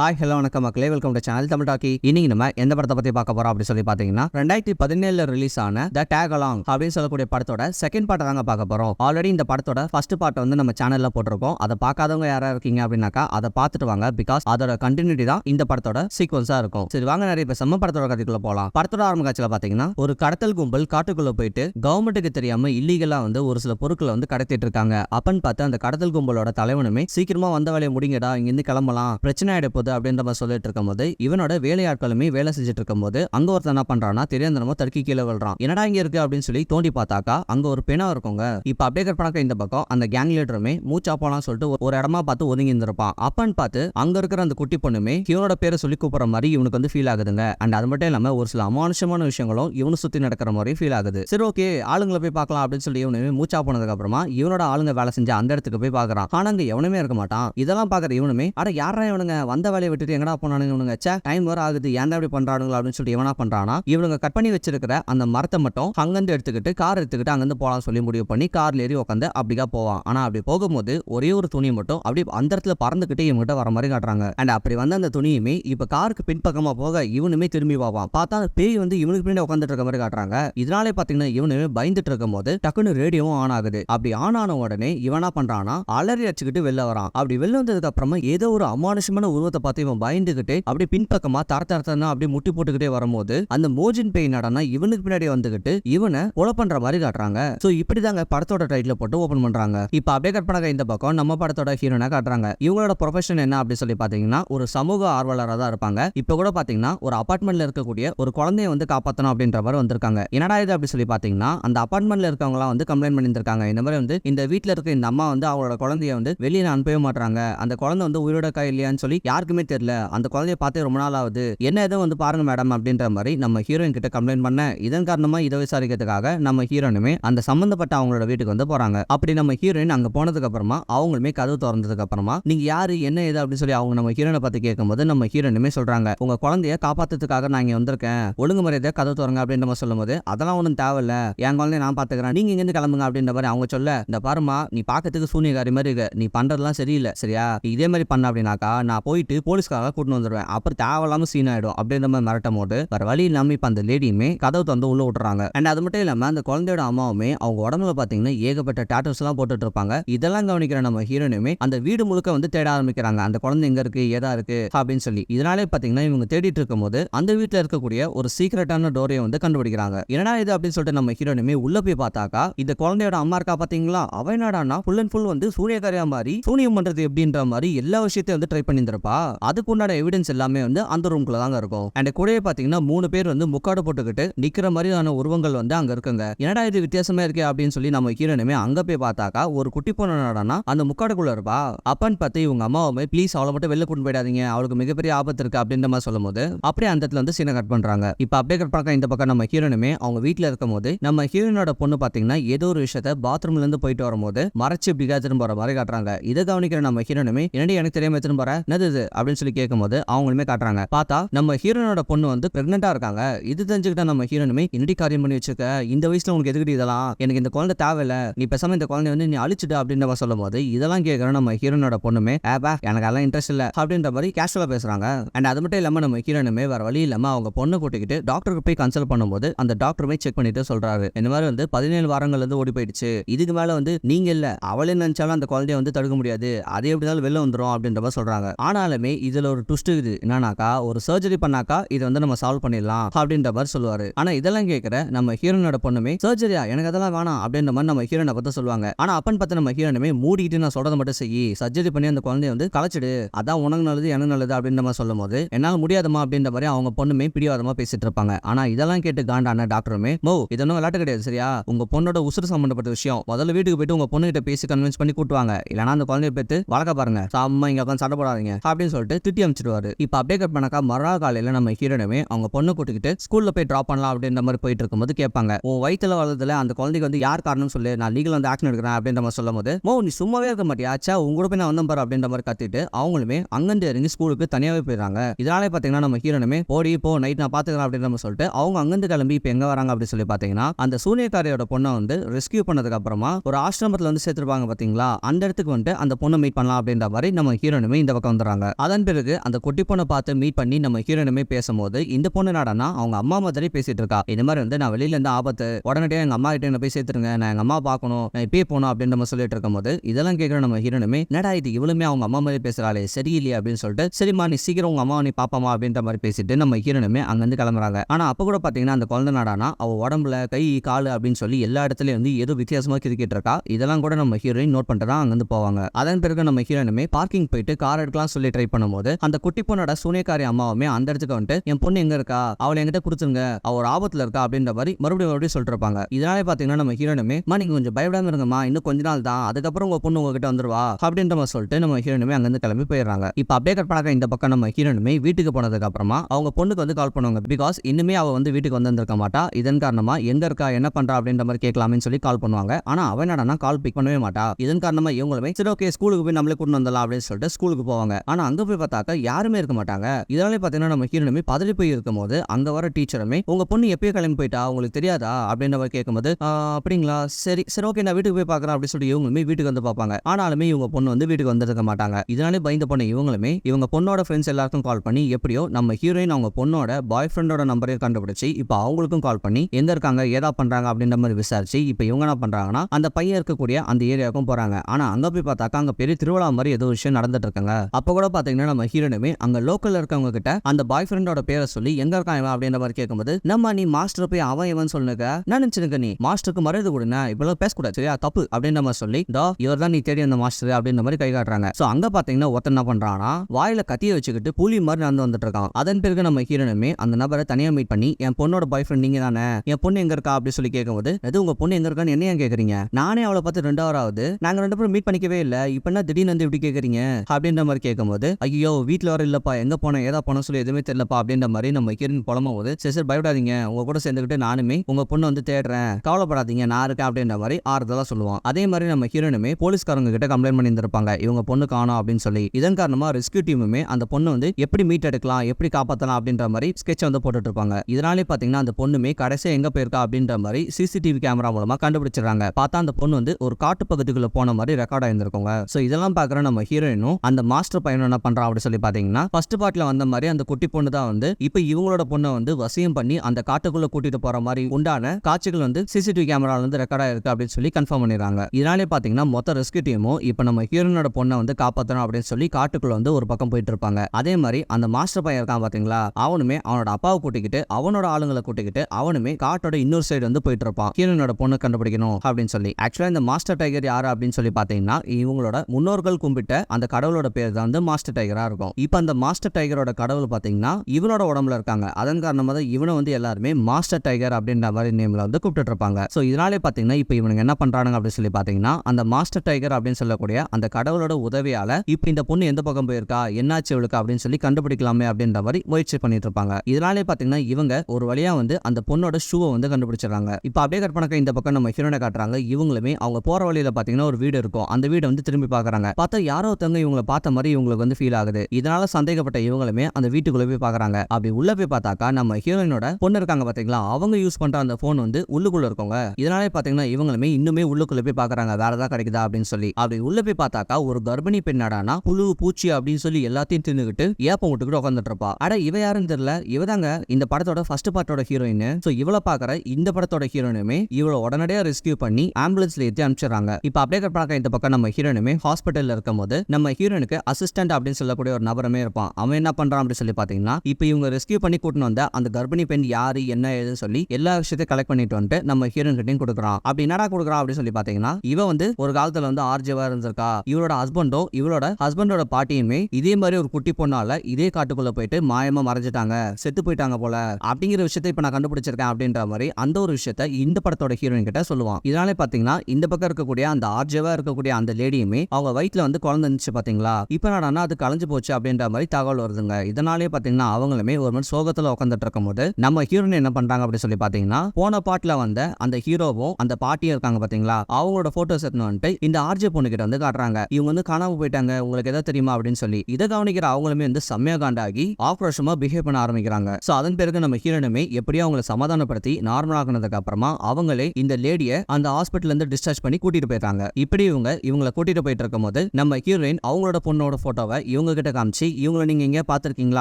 Hi hello வணக்கம் மக்களே. Welcome to channel Tamil talkie இன்னைக்கு நம்ம எந்த படத்தை பத்தி பார்க்க போறோம் அப்படி சொல்லி பாத்தீங்கன்னா ரெண்டாயிரத்தி பதினேழுல ரிலீஸ் ஆன த டேக் அலாங் அப்படின்னு சொல்லக்கூடிய படத்தோட செகண்ட் பார்ட்டை தாங்க பார்க்க போறோம். ஆல்ரெடி இந்த படத்தோட ஃபர்ஸ்ட் பார்ட் வந்து நம்ம சேனல்ல போட்டிருக்கோம். அதை பார்க்காதவங்க யாரா இருக்கீங்க அப்படின்னாக்கா அதை பார்த்துட்டு வாங்க. பிகாஸ் அதோட கண்டினியூட்டி தான் இந்த படத்தோட சீக்வன்ஸா இருக்கும். சரி வாங்க நிறைய பேர் செம்ம படத்தோட கதைக்குள்ள போலாம். படத்தோட ஆரம்ப காட்சியில பாத்தீங்கன்னா ஒரு கடத்தல் கும்பல் காட்டுக்குள்ள போயிட்டு கவர்மெண்ட்டுக்கு தெரியாம இல்லீகலா வந்து ஒரு சில பொருட்களை வந்து கடத்திட்டு இருக்காங்க. அப்பன்னு பார்த்து அந்த கடத்தல் கும்பலோட தலைவனுமே சீக்கிரமா வந்த வேலையை முடிங்கடா இங்கிருந்து கிளம்பலாம். பிரச்சனை ஆயிட போகுது அப்படின்ற மாதிரி சொல்லிட்டு இருக்கும்போது இவனோட வேலையாட்களுமே வேலை செஞ்சுட்டு இருக்கும்போது அங்க ஒருத்தன் என்ன பண்றான்னா தெரியாதனமா தடுக்கி கீழே விழுறான். என்னடா இங்க இருக்கு அப்படின்னு சொல்லி தோண்டி பார்த்தாக்கா அங்க ஒரு பிணம் இருக்குங்க. இப்ப அப்படியே கற்பனாக்க இந்த பக்கம் அந்த கேங் லீடருமே மூச்சா போலாம் சொல்லிட்டு ஒரு- இடமா பார்த்து ஒதுங்கி இருந்திருப்பான். அப்பன்னு பார்த்து அங்க இருக்கிற அந்த குட்டி பொண்ணுமே இவனோட பேரை சொல்லி கூப்பிடுற மாதிரி இவனுக்கு வந்து ஃபீல் ஆகுதுங்க. அண்ட் அது மட்டும் இல்லாம ஒரு சில அமானுஷமான விஷயங்களும் இவனு சுத்தி நடக்கிற மாதிரி ஃபீல் ஆகுது. சரி ஓகே ஆளுங்களை போய் பார்க்கலாம் அப்படின்னு சொல்லி இவனுமே மூச்சா போனதுக்கு அப்புறமா இவனோட ஆளுங்க வேலை செஞ்ச அந்த இடத்துக்கு போய் பார்க்கறான். ஆனா அங்க எவனுமே இருக்க மாட்டான். இதெல்லாம் பாக்குற இவனுமே அட யாரா இவனுங்க? வந்த வேலையை விட்டுட்டு எங்கடா போனானுங்க சே டைம் வர ஆகுது. ஏன் அப்படி பண்றானுங்களா? அப்படின்னு சொல்லிட்டு இவனா பண்றானா? இவனுங்க கட் பண்ணி வச்சிருக்கிற அந்த மரத்தை மட்டும் அங்கிருந்து எடுத்துக்கிட்டு கார் எடுத்துக்கிட்டு அங்கிருந்து போலாம் சொல்லி முடிவு பண்ணி கார்ல ஏறி உட்காந்து அப்படிக்கா போவான். ஆனா அப்படி போகும்போது ஒரே ஒரு துணி மட்டும் அப்படி அந்த இடத்துல பறந்துகிட்டே இவங்க வர மாதிரி காட்டுறாங்க. அண்ட் அப்படி வந்த அந்த துணியுமே இப்ப காருக்கு பின்பக்கமா போக இவனுமே திரும்பி பார்ப்பான். பார்த்தா பேய் வந்து இவனுக்கு பின்னாடி உட்காந்துட்டு இருக்க மாதிரி காட்டுறாங்க. இதனாலே பாத்தீங்கன்னா இவனுமே பயந்துட்டு இருக்கும் போது டக்குன்னு ரேடியோவும் ஆன் ஆகுது. அப்படி ஆன் ஆன உடனே இவனா பண்றானா அலறி அடிச்சுக்கிட்டு வெளில வரான். அப்படி வெளில வந்ததுக்கு அப்புறமா ஏதோ ஒரு அமானுஷமான உருவத்தை பார்த்து இவன் பயந்துகிட்டு அப்படி பின்பக்கமா தர தரத்தனா அப்படியே முட்டி போட்டுக்கிட்டே வரும்போது அந்த மோஜின் பேய் நடனா இவனுக்கு பின்னாடி வந்துகிட்டு இவனை கொலை பண்ற மாதிரி காட்டுறாங்க. சோ இப்படிதாங்க படத்தோட டைட்டில் போட்டு ஓபன் பண்றாங்க. இப்ப அப்படியே கட் பண்ணாங்க இந்த பக்கம் நம்ம படத்தோட ஹீரோனா காட்டுறாங்க. இவங்களோட ப்ரொஃபஷன் என்ன அப்படி சொல்லி பாத்தீங்கன்னா ஒரு சமூக ஆர்வலரா தான் இருப்பாங்க. இப்ப கூட பாத்தீங்கன்னா ஒரு அபார்ட்மெண்ட்ல இருக்கக்கூடிய ஒரு குழந்தைய வந்து காப்பாத்தணும் அப்படின்ற மாதிரி வந்திருக்காங்க. என்னடா இது அப்படி சொல்லி பாத்தீங்கன்னா அந்த அபார்ட்மெண்ட்ல இருக்கவங்களாம் வந்து கம்ப்ளைண்ட் பண்ணியிருக்காங்க இந்த மாதிரி வந்து இந்த வீட்டில் இருக்க இந்த அம்மா வந்து அவங்களோட குழந்தைய வந்து வெளியில அனுப்பவே மாட்டாங்க அந்த குழந்தை வந்து உயிரோட கா இல்லையான்னு சொல்லி யாருக்குமே தெரியல. அந்த குழந்தைய பார்த்தே ரொம்ப நாள் ஆகுது. என்ன எதுவும் வந்து பாருங்க மேடம் அப்படின்ற மாதிரி நம்ம ஹீரோயின் கிட்ட கம்ப்ளைண்ட் பண்ண இதன் காரணமா இதை விசாரிக்கிறதுக்காக நம்ம ஹீரோனுமே அந்த சம்பந்தப்பட்ட அவங்களோட வீட்டுக்கு வந்து போறாங்க. அப்படி நம்ம ஹீரோயின் அங்க போனதுக்கு அப்புறமா அவங்களுமே கதவு திறந்ததுக்கு அப்புறமா நீங்க யாரு என்ன ஏது அப்படின்னு சொல்லி அவங்க நம்ம ஹீரோனை பார்த்து கேட்கும்போது நம்ம ஹீரோனுமே சொல்றாங்க. உங்க குழந்தைய காப்பாத்துறதுக்காக நான் இங்க வந்திருக்கேன். ஒழுங்கு மரியாதை கதவு திறங்க அப்படின்ற மாதிரி சொல்லும்போது அதெல்லாம் ஒன்றும் தேவையில்ல. என் குழந்தைய நான் பாத்துக்கிறேன் நீங்க இங்கிருந்து கிளம்புங்க அப்படின்ற மாதிரி அவங்க சொல்ல இந்த பாருமா நீ பாக்கிறதுக்கு சூனியகாரி மாதிரி இருக்க. நீ பண்றதெல்லாம் சரியில்லை. சரியா? நீ இதே மாதிரி பண்ண அப்படின்னாக்கா நான் போயிட்டு போலீஸ்க்காக கூட்டிட்டு வந்துடுவேன் அப்புறம் தேவையில்லாம சீன் ஆயிடும். அப்படின்ற மாதிரி மிரட்டும் போது வேற வழி இல்லாம இப்ப அந்த லேடியுமே கதவு தந்து உள்ள விட்டுறாங்க. அண்ட் அது மட்டும் இல்லாம அந்த குழந்தையோட அம்மாவுமே அவங்க உடம்புல பாத்தீங்கன்னா ஏகப்பட்ட டேட்டர்ஸ்லாம் எல்லாம் போட்டுட்டு இருப்பாங்க. இதெல்லாம் கவனிக்கிற நம்ம ஹீரோனுமே அந்த வீடு முழுக்க வந்து தேட ஆரம்பிக்கிறாங்க. அந்த குழந்தை எங்க இருக்கு? ஏதா இருக்கு? அப்படின்னு சொல்லி. இதனாலே பாத்தீங்கன்னா இவங்க தேடிட்டு இருக்கும்போது அந்த வீட்டுல இருக்கக்கூடிய ஒரு சீக்கிரட்டான டோரையை வந்து கண்டுபிடிக்கிறாங்க. என்னடா இது அப்படின்னு சொல்லிட்டு நம்ம ஹீரோனுமே உள்ள போய் பார்த்தாக்கா இந்த குழந்தையோட அம்மா இருக்கா பாத்தீங்களா? அவ என்னடான்னா ஃபுல் அண்ட் ஃபுல் வந்து சூரியகாரியா மாதிரி சூனியம் பண்றது எப்படின்ற மாதிரி எல்லா விஷயத்தையும் வந்து ட்ரை பண்ணியிருந்திருப்பா. அதுக்கு உண்டான எவிடன்ஸ் எல்லாமே வந்து அந்த ரூம்குள்ள தாங்க இருக்கும். அண்ட் கூடவே பாத்தீங்கன்னா மூணு பேர் வந்து முக்காடு போட்டுக்கிட்டு நிக்கிற மாதிரியான உருவங்கள் வந்து அங்க இருக்குங்க. என்னடா இது வித்தியாசமா இருக்கே அப்படின்னு சொல்லி நம்ம ஹீரோனுமே அங்க போய் பார்த்தாக்கா ஒரு குட்டி பொண்ணு என்னடான்னா அந்த முக்காடுக்குள்ள இருப்பா. அப்பன்னு பார்த்து இவங்க அம்மாவுமே ப்ளீஸ் அவளை மட்டும் வெளில கொண்டு போயிடாதீங்க. அவளுக்கு மிகப்பெரிய ஆபத்து இருக்கு. அப்படின்ற மாதிரி சொல்லும்போது அப்படியே அந்த இடத்துல வந்து சீனை கட் பண்றாங்க. இப்ப அப்படியே கட் பண்ணாக்க இந்த பக்கம் நம்ம ஹீரோனுமே அவங்க வீட்டுல இருக்கும் போது நம்ம ஹீரோனோட பொண்ணு பாத்தீங்கன்னா ஏதோ ஒரு விஷயத்த பாத்ரூம்ல இருந்து போயிட்டு வரும்போது மறைச்சு இப்படி திரும்ப வர மாதிரி காட்டுறாங்க. இதை கவனிக்கிற நம்ம ஹீரோனுமே என்னடி எனக்கு தெரியாம திரும்ப வர என்னது அப்படின்னு சொல்லி கேட்கும்போது அவங்களுமே காட்டுறாங்க. பார்த்தா நம்ம ஹீரோனோட பொண்ணு வந்து பிரெக்னெண்டா இருக்காங்க. இது தெரிஞ்சுக்கிட்ட நம்ம ஹீரோனுமே என்னடி காரியம் பண்ணி வச்சுக்க இந்த வயசுல உனக்கு எதுக்கிட்டு இதெல்லாம்? எனக்கு இந்த குழந்தை தேவையில்ல. நீ பேசாம இந்த குழந்தைய வந்து நீ அழிச்சிட்டு அப்படின்ற சொல்லும் போது இதெல்லாம் கேட்கிற நம்ம ஹீரோனோட பொண்ணுமே ஆபா எனக்கு அதெல்லாம் இன்ட்ரெஸ்ட் இல்ல அப்படின்ற மாதிரி கேஷுவலா பேசுறாங்க. அண்ட் அது மட்டும் இல்லாம நம்ம ஹீரோனுமே வேற வழி இல்லாம அவங்க பொண்ணை கூட்டிக்கிட்டு டாக்டருக்கு போய் கன்சல்ட் பண்ணும்போது அந்த டாக்டருமே செக் பண்ணிட்டு சொல்றாரு. இந்த மாதிரி வந்து பதினேழு வாரங்கள் வந்து ஓடி போயிடுச்சு. இதுக்கு மேல வந்து நீங்க இல்ல. அவளே நினைச்சாலும் அந்த குழந்தைய வந்து தடுக்க முடியாது. அது எப்படி இருந்தாலும் வெளில வந்துடும் அப்படின்ற மாதிரி சொல்றாங்க. ஆனாலுமே இதுல ஒரு ட்விஸ்ட் இது என்னன்னாக்கா ஒரு சர்ஜரி பண்ணாக்கா இதை வந்து நம்ம சால்வ் பண்ணிடலாம் அப்படின்ற மாதிரி சொல்லுவாரு. ஆனா இதெல்லாம் கேட்கிற நம்ம ஹீரோனோட பொண்ணுமே சர்ஜரியா எனக்கு அதெல்லாம் வேணாம் அப்படின்ற மாதிரி நம்ம ஹீரோனை பத்தி சொல்லுவாங்க. ஆனா அப்பன் பார்த்து நம்ம ஹீரோனுமே மூடிக்கிட்டு நான் சொல்றதை மட்டும் செய்யி சர்ஜரி பண்ணி அந்த குழந்தைய வந்து கலைச்சிடு அதான் உனக்கு நல்லது எனக்கு நல்லது அப்படின்ற மாதிரி சொல்லும் போது என்னால் முடியாதமா அப்படின்ற மாதிரி அவங்க பொண்ணுமே பிடிவாதமா பேசிட்டு இருப்பாங்க. ஆனா இதெல்லாம் கேட்டு காண்டான டாக்டருமே மோ இதெல்லாம் விளையாட்டு கிடையாது சரியா? உங்க பொண்ணோட உசுறு சம்பந்தப்பட்ட விஷயம் முதல்ல வீட்டுக்கு போயிட்டு உங்க பொண்ணு கிட்ட பேசி கன்வின்ஸ் பண்ணி கூட்டுவாங்க. இல்லனா அந்த குழந்தைய பேத்து வளர்க்க பாருங்க. சாமா இங்க உட்காந்து சண்டை போடாதீங்க அப்படின்னு சொல்லிட்டு திட்டி அமைச்சிருவாரு இப்ப அப்படியே கட் பண்ணாக்கா மறுநாள் காலையில நம்ம ஹீரோனுமே அவங்க பொண்ணு கூட்டிக்கிட்டு ஸ்கூல்ல போய் ட்ராப் பண்ணலாம் அப்படின்ற மாதிரி போயிட்டு இருக்கும்போது கேட்பாங்க. உன் வயிற்றுல வளர்றதுல அந்த குழந்தைக்கு வந்து யார் காரணம் சொல்லு. நான் லீகல் வந்து ஆக்ஷன் எடுக்கிறேன் அப்படின்ற மாதிரி சொல்லும் போது மோ நீ சும்மாவே இருக்க மாட்டியா? ஆச்சா உங்க கூட போய் நான் வந்தேன் பாரு அப்படின்ற மாதிரி கத்திட்டு அவங்களுமே அங்கிருந்து இறங்கி ஸ்கூலுக்கு தனியாவே போயிடுறாங்க. இதனாலே பாத்தீங்கன்னா நம்ம ஹீரோனுமே போடி போ நைட் நான் பாத்துக்கிறேன் அப்படின்ற மாதிரி சொல்லிட்டு அவங்க அங்கிருந்து கிளம்பி இப்ப எங்க வராங்க அப்படின்னு சொல்லி பாத்தீங்கன்னா அந்த சூனியக்காரியோட பொண்ணை வந்து ரெஸ்கியூ பண்ணதுக்கு அப்புறமா ஒரு ஆசிரமத்துல வந்து சேர்த்துருப்பாங்க பாத்தீங்களா? அந்த இடத்துக்கு வந்துட்டு அந்த பொண்ணை மீட் பண்ணலாம் அப்படின்ற மாதிரி நம்ம ஹீரோனுமே இந்த பக்கம் வந்துடுறாங்க. அதன் பிறகு அந்த குட்டி பொண்ணை பார்த்து மீட் பண்ணி நம்ம ஹீரோனுமே பேசும்போது இந்த பொண்ணு நாடனா அவங்க அம்மா மாதிரி பேசிட்டு இருக்கா. இந்த மாதிரி வந்து நான் வெளியில இருந்து ஆபத்து உடனடியாக எங்க அம்மா கிட்ட என்ன போய் சேர்த்துருங்க நான் எங்க அம்மா பார்க்கணும் நான் இப்பயே போகணும் அப்படின்னு நம்ம சொல்லிட்டு இருக்கும்போது இதெல்லாம் கேட்குற நம்ம ஹீரோனுமே என்னடா இது இவ்வளவுமே அவங்க அம்மா மாதிரி பேசுறாளே சரியில்லையே அப்படின்னு சொல்லிட்டு சரிம்மா நீ சீக்கிரம் உங்க அம்மா நீ பாப்பாமா அப்படின்ற மாதிரி பேசிட்டு நம்ம ஹீரோனுமே அங்கிருந்து கிளம்புறாங்க. ஆனா அப்ப கூட பாத்தீங்கன்னா அந்த குழந்தை நாடானா அவ உடம்புல கை காலு அப்படின்னு சொல்லி எல்லா இடத்துலயும் வந்து ஏதோ வித்தியாசமா கிரிக்கிட்டு இருக்கா. இதெல்லாம் கூட நம்ம ஹீரோயின் நோட் பண்ணிட்டு தான் அங்கிருந்து போவாங்க. அதன் பிறகு நம்ம ஹீரோனுமே பார்க்கிங் போயிட்டு கார் எடுக்கலாம் சொல்லி ட்ரை பண்ணும்போது அந்த குட்டி பொண்ணோட சூனியக்காரி அம்மாவுமே அந்த இடத்துக்கு வந்துட்டு என் பொண்ணு எங்க இருக்கா? அவளை என்கிட்ட கொடுத்துருங்க. அவ ஒரு ஆபத்துல இருக்கா? அப்படின்ற மாதிரி மறுபடியும் மறுபடியும் சொல்லிட்டு இருப்பாங்க இதனாலே பாத்தீங்கன்னா நம்ம ஹீரோனுமே மா நீங்க கொஞ்சம் பயப்படாம இருங்கம்மா. இன்னும் கொஞ்ச நாள் தான். அதுக்கப்புறம் உங்க பொண்ணு உங்ககிட்ட வந்துருவா. அப்படின்ற மாதிரி சொல்லிட்டு நம்ம ஹீரோனுமே அங்கிருந்து கிளம்பி போயிடுறாங்க. இப்போ அப்படியே கட் பண்ணாக்க இந்த பக்கம் நம்ம ஹீரோனுமே வீட்டுக்கு போனதுக்கு அப்புறமா அவங்க பொண்ணுக்கு வந்து கால் பண்ணுவாங்க. பிகாஸ் இன்னுமே அவ வந்து வீட்டுக்கு வந்திருக்க மாட்டா. இதன் காரணமா எங்க இருக்கா? என்ன பண்றா? அப்படின்ற மாதிரி கேட்கலாம்னு சொல்லி கால் பண்ணுவாங்க. ஆனா அவன் என்னடா கால் பிக் பண்ணவே மாட்டா. இதன் காரணமா இவங்களுமே சரி ஓகே ஸ்கூலுக்கு போய் நம்மளே கூட்டு வந்துடலாம். அப்படின்னு சொல்லிட்டு ஸ்கூலுக்கு போவாங்க. ஆனா அங்க போய் பார்த்தாக்க யாருமே இருக்க மாட்டாங்க. இதனால பாத்தீங்கன்னா நம்ம ஹீரோனுமே பதறி போய் இருக்கும் போது அங்க வர டீச்சருமே உங்க பொண்ணு எப்பயே கிளம்பி போயிட்டா? உங்களுக்கு தெரியாதா? அப்படின்ற மாதிரி கேட்கும்போது அப்படிங்களா? சரி சரி ஓகே நான் வீட்டுக்கு போய் பாக்குறேன் அப்படின்னு சொல்லிட்டு இவங்களுமே வீட்டுக்கு வந்து பார்ப்பாங்க. ஆனாலுமே இவங்க பொண்ணு வந்து வீட்டுக்கு வந்திருக்க மாட்டாங்க. இதனாலே பயந்த பொண்ணு இவங்களுமே இவங்க பொண்ணோட ஃப்ரெண்ட்ஸ் எல்லாருக்கும் கால் பண்ணி எப்படியோ நம்ம ஹீரோயின் அவங்க பொண்ணோட பாய் ஃப்ரெண்டோட நம்பரையும் கண்டுபிடிச்சு இப்போ அவங்களுக்கும் கால் பண்ணி எங்க இருக்காங்க? ஏதா பண்றாங்க? அப்படின்ற மாதிரி விசாரிச்சு இப்போ இவங்க என்ன பண்றாங்கன்னா அந்த பையன் இருக்கக்கூடிய அந்த ஏரியாவுக்கும் போறாங்க. ஆனா அங்க போய் பார்த்தாக்கா அங்க பெரிய திருவிழா மாதிரி ஏதோ விஷயம் நடந்துட்டு இருக்காங்க. அப்ப கூட பார்த்தீங்கன்னா நம்ம ஹீரோனுமே அங்க லோக்கல்ல இருக்கவங்க கிட்ட அந்த பாய் ஃப்ரெண்டோட பேரை சொல்லி எங்க இருக்கான் இவன்? அப்படின்ற மாதிரி கேட்கும்போது நம்ம நீ மாஸ்டர் போய் அவன் இவன் சொல்லுங்க? நினைச்சிருக்க நீ மாஸ்டருக்கு மரியாதை கொடுங்க இப்பெல்லாம் பேசக்கூடாது சரியா? தப்பு அப்படின்ற மாதிரி சொல்லி டா இவர் தான் நீ தேடி அந்த மாஸ்டர் அப்படின்ற மாதிரி கை காட்டுறாங்க. சோ அங்க பாத்தீங்கன்னா ஒருத்தன் என்ன பண்றானா வாயில கத்திய வச்சுக்கிட்டு புலி மாதிரி நடந்து வந்துட்டு இருக்கான். அதன் பிறகு நம்ம ஹீரோனுமே அந்த நபரை தனியா மீட் பண்ணி என் பொண்ணோட பாய் ஃப்ரெண்ட் நீங்க தானே? என் பொண்ணு எங்க இருக்கா? அப்படி சொல்லி கேட்கும்போது அது உங்க பொண்ணு எங்க இருக்கான்னு என்ன ஏன் கேக்குறீங்க நானே அவளை பார்த்து ரெண்டு ஆகுது நாங்க ரெண்டு பேரும் மீட் பண்ணிக்கவே இல்லை. இப்ப என்ன திடீர்னு வந்து இப்படி கேக்குறீங்க அப்படின்ற மாதிரி கேட்கும்போது ஐயோ வீட்டில் வர இல்லைப்பா. எங்கே போனேன்? ஏதா போனோம் சொல்லி எதுவுமே தெரியலப்பா அப்படின்ற மாதிரி நம்ம ஹீரோயின் புலம்பும் போது சரி சரி பயப்படாதீங்க. உங்க கூட சேர்ந்துக்கிட்டு நானுமே உங்க பொண்ணு வந்து தேடுறேன். கவலைப்படாதீங்க நான் இருக்கேன் அப்படின்ற மாதிரி ஆறுதலாக சொல்லுவான். அதே மாதிரி நம்ம ஹீரோனுமே போலீஸ்காரங்க கிட்ட கம்ப்ளைண்ட் பண்ணி இருந்திருப்பாங்க இவங்க பொண்ணு காணோம் அப்படின்னு சொல்லி. இதன் காரணமா ரெஸ்கியூ டீமுமே அந்த பொண்ணு வந்து எப்படி மீட் எடுக்கலாம் எப்படி காப்பாற்றலாம் அப்படின்ற மாதிரி ஸ்கெட்ச் வந்து போட்டுட்டு இருப்பாங்க இதனாலே பார்த்தீங்கன்னா அந்த பொண்ணுமே கடைசியாக எங்கே போயிருக்கா அப்படின்ற மாதிரி சிசிடிவி கேமரா மூலமாக கண்டுபிடிச்சிடுறாங்க. பார்த்தா அந்த பொண்ணு வந்து ஒரு காட்டு பகுதிக்குள்ள போன மாதிரி ரெக்கார்ட் ஆயிருந்திருக்கோங்க. ஸோ இதெல்லாம் பார்க்குற நம்ம ஹீரோயினும் அந்த மாஸ்டர் பையனும் என்ன பண்றான் அப்படி சொல்லி பாத்தீங்கன்னா ஃபர்ஸ்ட் பார்ட்ல வந்த மாதிரி அந்த குட்டி பொண்ணு தான் வந்து இப்போ இவங்களோட பொண்ணை வந்து வசியம் பண்ணி அந்த காட்டுக்குள்ள கூட்டிட்டு போற மாதிரி உண்டான காட்சிகள் வந்து சிசிடிவி கேமரால வந்து ரெக்கார்ட் ஆயிருக்கு அப்படின்னு சொல்லி கன்ஃபார்ம் பண்ணிடுறாங்க. இதனாலே பாத்தீங்கன்னா மொத்த ரெஸ்கியூ டீமும் இப்போ நம்ம ஹீரோனோட பொண்ணை வந்து காப்பாத்தணும் அப்படின்னு சொல்லி காட்டுக்குள்ள வந்து ஒரு பக்கம் போயிட்டு இருப்பாங்க. அதே மாதிரி அந்த மாஸ்டர் பையன் இருக்கான் பாத்தீங்களா அவனுமே அவனோட அப்பாவை கூட்டிக்கிட்டு அவனோட ஆளுங்களை கூட்டிக்கிட்டு அவனுமே காட்டோட இன்னொரு சைடு வந்து போயிட்டு இருப்பான். ஹீரோனோட பொண்ணு கண்டுபிடிக்கணும் அப்படின்னு சொல்லி. ஆக்சுவலா இந்த மாஸ்டர் டைகர் யாரு அப்படின்னு சொல்லி பாத்தீங்கன்னா இவங்களோட முன்னோர்கள் கும்பிட்ட அந்த கடவுளோட பேர் தான் வந்து மாஸ்டர் டைகரா இருக்கும். இப்போ அந்த மாஸ்டர் டைகரோட கடவுள் பாத்தீங்கன்னா இவனோட உடம்புல இருக்காங்க. அதன் காரணமாக தான் இவனை வந்து எல்லாருமே மாஸ்டர் டைகர் அப்படின்ற மாதிரி நேம்ல வந்து கூப்பிட்டு இருப்பாங்க. ஸோ இதனாலே பாத்தீங்கன்னா இப்போ இவனுங்க என்ன பண்றாங்க அப்படின்னு சொல்லி பாத்தீங்கன்னா அந்த மாஸ்டர் டைகர் அப்படின்னு சொல்லக்கூடிய அந்த கடவுளோட உதவியால இப்போ இந்த பொண்ணு எந்த பக்கம் போயிருக்கா என்னாச்சு இவளுக்கு அப்படின்னு சொல்லி கண்டுபிடிக்கலாமே அப்படின்ற மாதிரி முயற்சி பண்ணிட்டு இருப்பாங்க. இதனாலே பாத்தீங்கன்னா இவங்க ஒரு வழியா வந்து அந்த பொண்ணோட ஷூவை வந்து கண்டுபிடிச்சிடறாங்க. இப்போ அப்படியே கற்பனை இந்த பக்கம் நம்ம ஹீரோனை காட்டுறாங்க. இவங்களுமே அவங்க போற வழியில பாத்தீங்கன்னா ஒரு வீடு இருக்கும். அந்த வீடை வந்து திரும்பி பாக்குறாங்க. பார்த்தா யாரோ ஒருத்தவங்க இவங்களை பார்த்த மாதிரி இவங்களுக்கு வந்து ஃபீல் ஆகுது இதனால சந்தேகப்பட்ட இவங்களுமே அந்த வீட்டுக்குள்ள போய் பாக்குறாங்க. அப்படி உள்ள போய் பார்த்தாக்கா நம்ம ஹீரோயினோட பொண்ணு இருக்காங்க பாத்தீங்களா? அவங்க யூஸ் பண்ற அந்த போன் வந்து உள்ளுக்குள்ள இருக்கவங்க. இதனாலே பாத்தீங்கன்னா இவங்களுமே இன்னுமே உள்ளுக்குள்ள போய் பாக்குறாங்க. வேற ஏதாவது கிடைக்குதா அப்படின்னு சொல்லி. அப்படி உள்ள போய் பார்த்தாக்கா ஒரு கர்ப்பிணி பெண்ணாடானா புழு பூச்சி அப்படின்னு சொல்லி எல்லாத்தையும் தின்னுகிட்டு ஏப்பம் விட்டுக்கிட்டு உட்காந்துட்டு இருப்பா அட இவ யாருன்னு தெரியல. இவதாங்க இந்த படத்தோட ஃபர்ஸ்ட் பார்ட்டோட ஹீரோயின் சோ இவளை பாக்குற இந்த படத்தோட ஹீரோயினுமே இவளை உடனடியா ரெஸ்கியூ பண்ணி ஆம்புலன்ஸ்ல ஏற்றி அனுப்பிச்சிடுறாங்க. இப்ப அப்படியே பார்க்க இந்த பக்கம் நம்ம ஹீரோயினுமே ஹாஸ்பிட்டல்ல இருக்கும்போது நம்ம ஹீரோனுக்கு அசிஸ்டன்ட் அப்படின்னு சொல்லக்கூடிய ஒரு நபருமே இருப்பான். அவன் என்ன பண்றான் அப்படின்னு சொல்லி பாத்தீங்கன்னா இப்போ இவங்க ரெஸ்கியூ பண்ணி கூட்டின்னு வந்த அந்த கர்ப்பிணி பெண் யாரு என்ன ஏதுன்னு சொல்லி எல்லா விஷயத்தையும் கலெக்ட் பண்ணிட்டு வந்துட்டு நம்ம ஹீரோயின் கிட்டையும் கொடுக்குறான். அப்படி என்னடா கொடுக்குறான் அப்படின்னு சொல்லி பாத்தீங்கன்னா இவ வந்து ஒரு காலத்துல வந்து ஆர்ஜவா இருந்திருக்கா. இவரோட ஹஸ்பண்டோ இவளோட ஹஸ்பண்டோட பாட்டியுமே இதே மாதிரி ஒரு குட்டி பொண்ணால இதே காட்டுக்குள்ள போயிட்டு மாயமா மறைஞ்சிட்டாங்க செத்து போயிட்டாங்க போல. அப்படிங்கிற விஷயத்த இப்ப நான் கண்டுபிடிச்சிருக்கேன் அப்படின்ற மாதிரி அந்த ஒரு விஷயத்த இந்த படத்தோட ஹீரோயின் கிட்ட சொல்லுவான். இதனாலே பாத்தீங்கன்னா இந்த பக்கம் இருக்கக்கூடிய அந்த ஆர்ஜவா இருக்கக்கூடிய அந்த லேடியுமே அவங்க வயிற்றுல வந்து குழந்தை இருந்துச்சு பாத்தீங்களா இப்ப நான் அது கலைஞ்சு போச்சு அப்படின்ற மாதிரி தகவல் வருதுங்க. இதனாலே பார்த்தீங்கன்னா அவங்களுமே ஒரு மாதிரி சோகத்தில் உட்காந்துட்டு இருக்கும்போது நம்ம ஹீரோயின் என்ன பண்ணுறாங்க அப்படின்னு சொல்லி பார்த்தீங்கன்னா போன பாட்டில் வந்த அந்த ஹீரோவும் அந்த பாட்டியும் இருக்காங்க பார்த்தீங்களா அவங்களோட ஃபோட்டோஸ் எடுத்துன்னு வந்துட்டு இந்த ஆர்ஜே பொண்ணு கிட்ட வந்து காட்டுறாங்க. இவங்க வந்து காணாமல் போயிட்டாங்க உங்களுக்கு எதாவது தெரியுமா அப்படின்னு சொல்லி. இதை கவனிக்கிற அவங்களுமே வந்து செம்மையா காண்டாகி ஆக்ரோஷமாக பிஹேவ் பண்ண ஆரம்பிக்கிறாங்க. ஸோ அதன் பிறகு நம்ம ஹீரோனுமே எப்படியோ அவங்களை சமாதானப்படுத்தி நார்மல் ஆக்குனதுக்கு அப்புறமா அவங்களே இந்த லேடியை அந்த ஹாஸ்பிட்டல் இருந்து டிஸ்சார்ஜ் பண்ணி கூட்டிட்டு போயிட்டாங்க இப்படி இவங்க இவங்களை கூட்டிட்டு போயிட்டு இருக்கும்போது நம்ம ஹீரோயின் அவங்களோட பொண்ணோட போட்டோவை இவங்க கிட்ட காமிச்சு இவங்கள நீங்க எங்கேயா பாத்திருக்கீங்களா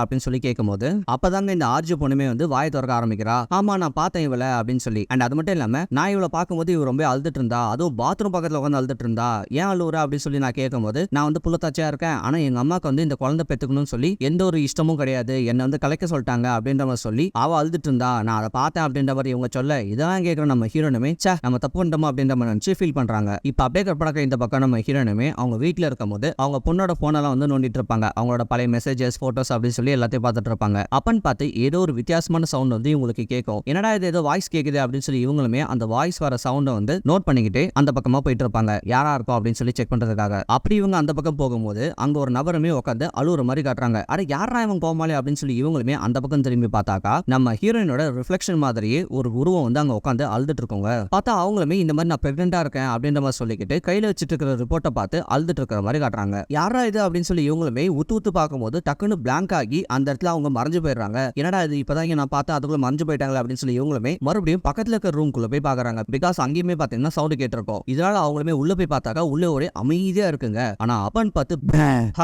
அப்படின்னு சொல்லி கேட்கும்போது அப்பதாங்க இந்த ஆர்ஜி பொண்ணுமே வந்து வாயை திறக்க ஆரம்பிக்கிறா. ஆமா நான் பார்த்தேன் இவள அப்படின்னு சொல்லி. அண்ட் அது மட்டும் இல்லாம நான் இவளை பார்க்கும்போது இவ ரொம்ப அழுதுட்டு இருந்தா. அதுவும் பாத்ரூம் பக்கத்துல உட்காந்து அழுதுட்டு இருந்தா. ஏன் அழுவுற? அப்படின்னு சொல்லி நான் கேட்கும்போது நான் வந்து புள்ளத்தாச்சியா இருக்கேன். ஆனா எங்க அம்மாக்கு வந்து இந்த குழந்தை பெத்துக்கணும்னு சொல்லி எந்த ஒரு இஷ்டமும் கிடையாது. என்னை வந்து கலைக்க சொல்லிட்டாங்க அப்படின்ற மாதிரி சொல்லி அவ அழுதுட்டு இருந்தா. நான் அதை பார்த்தேன் அப்படின்ற மாதிரி இவங்க சொல்ல இதெல்லாம் கேட்குற நம்ம ஹீரோனுமே சே நம்ம தப்பு பண்ணிட்டோமா? அப்படின்ற மாதிரி நினைச்சு ஃபீல் பண்றாங்க. இப்போ அப்படியே கற்படக்க இந்த பக்கம் நம்ம ஹீரோனுமே அவங்க வீட்டில் இருக்கும்போது அவங்க பொண்ணோட போனெல்லாம் வந்து நோண்டிட்டு இருப்பாங்க அவங்களோட பழைய மெசேஜஸ் போட்டோஸ் அப்படின்னு சொல்லி எல்லாத்தையும் பார்த்துட்டு இருப்பாங்க அப்பன்னு பார்த்து ஏதோ ஒரு வித்தியாசமான சவுண்ட் வந்து இவங்களுக்கு கேட்கும். என்னடா இது ஏதோ வாய்ஸ் கேட்குது அப்படின்னு சொல்லி இவங்களுமே அந்த வாய்ஸ் வர சவுண்டை வந்து நோட் பண்ணிக்கிட்டு அந்த பக்கமா போயிட்டு இருப்பாங்க யாரா இருக்கும் அப்படின்னு சொல்லி செக் பண்றதுக்காக. அப்படி இவங்க அந்த பக்கம் போகும்போது அங்க ஒரு நபருமே உட்காந்து அழுவுற மாதிரி காட்டுறாங்க. அட யாரா இவங்க கோமாளி? அப்படின்னு சொல்லி இவங்களுமே அந்த பக்கம் திரும்பி பார்த்தாக்கா நம்ம ஹீரோயினோட ரிஃப்ளெக்ஷன் மாதிரியே ஒரு உருவம் வந்து அங்க உட்காந்து அழுதுட்டு இருக்கோங்க பார்த்தா அவங்களுமே இந்த மாதிரி நான் பிரெக்னெண்டா இருக்கேன் அப்படின்ற மாதிரி சொல்லிக்கிட்டு கையில வச்சுட்டு இருக்கிற ரிப்போர்ட்டை பார்த்து அழுதுட்டு இருக்கிற மாதிரி காட்டுறாங்க. யாரா இது? அப்படின்னு சொல்லி இவங்க இவங்களுமே உத்து உத்து பார்க்கும்போது டக்குன்னு பிளாங்க் ஆகி அந்த இடத்துல அவங்க மறைஞ்சு போயிடுறாங்க. என்னடா இது இப்பதான் இங்க நான் பார்த்தா அதுக்குள்ள மறைஞ்சு போயிட்டாங்களா அப்படின்னு சொல்லி இவங்களுமே மறுபடியும் பக்கத்துல இருக்கிற ரூம்குள்ள போய் பாக்குறாங்க பிகாஸ் அங்கேயுமே பாத்தீங்கன்னா சவுண்ட் கேட்டிருக்கோம். இதனால அவங்களுமே உள்ள போய் பார்த்தாக்கா உள்ள ஒரே அமைதியா இருக்குங்க. ஆனா அப்பன் பார்த்து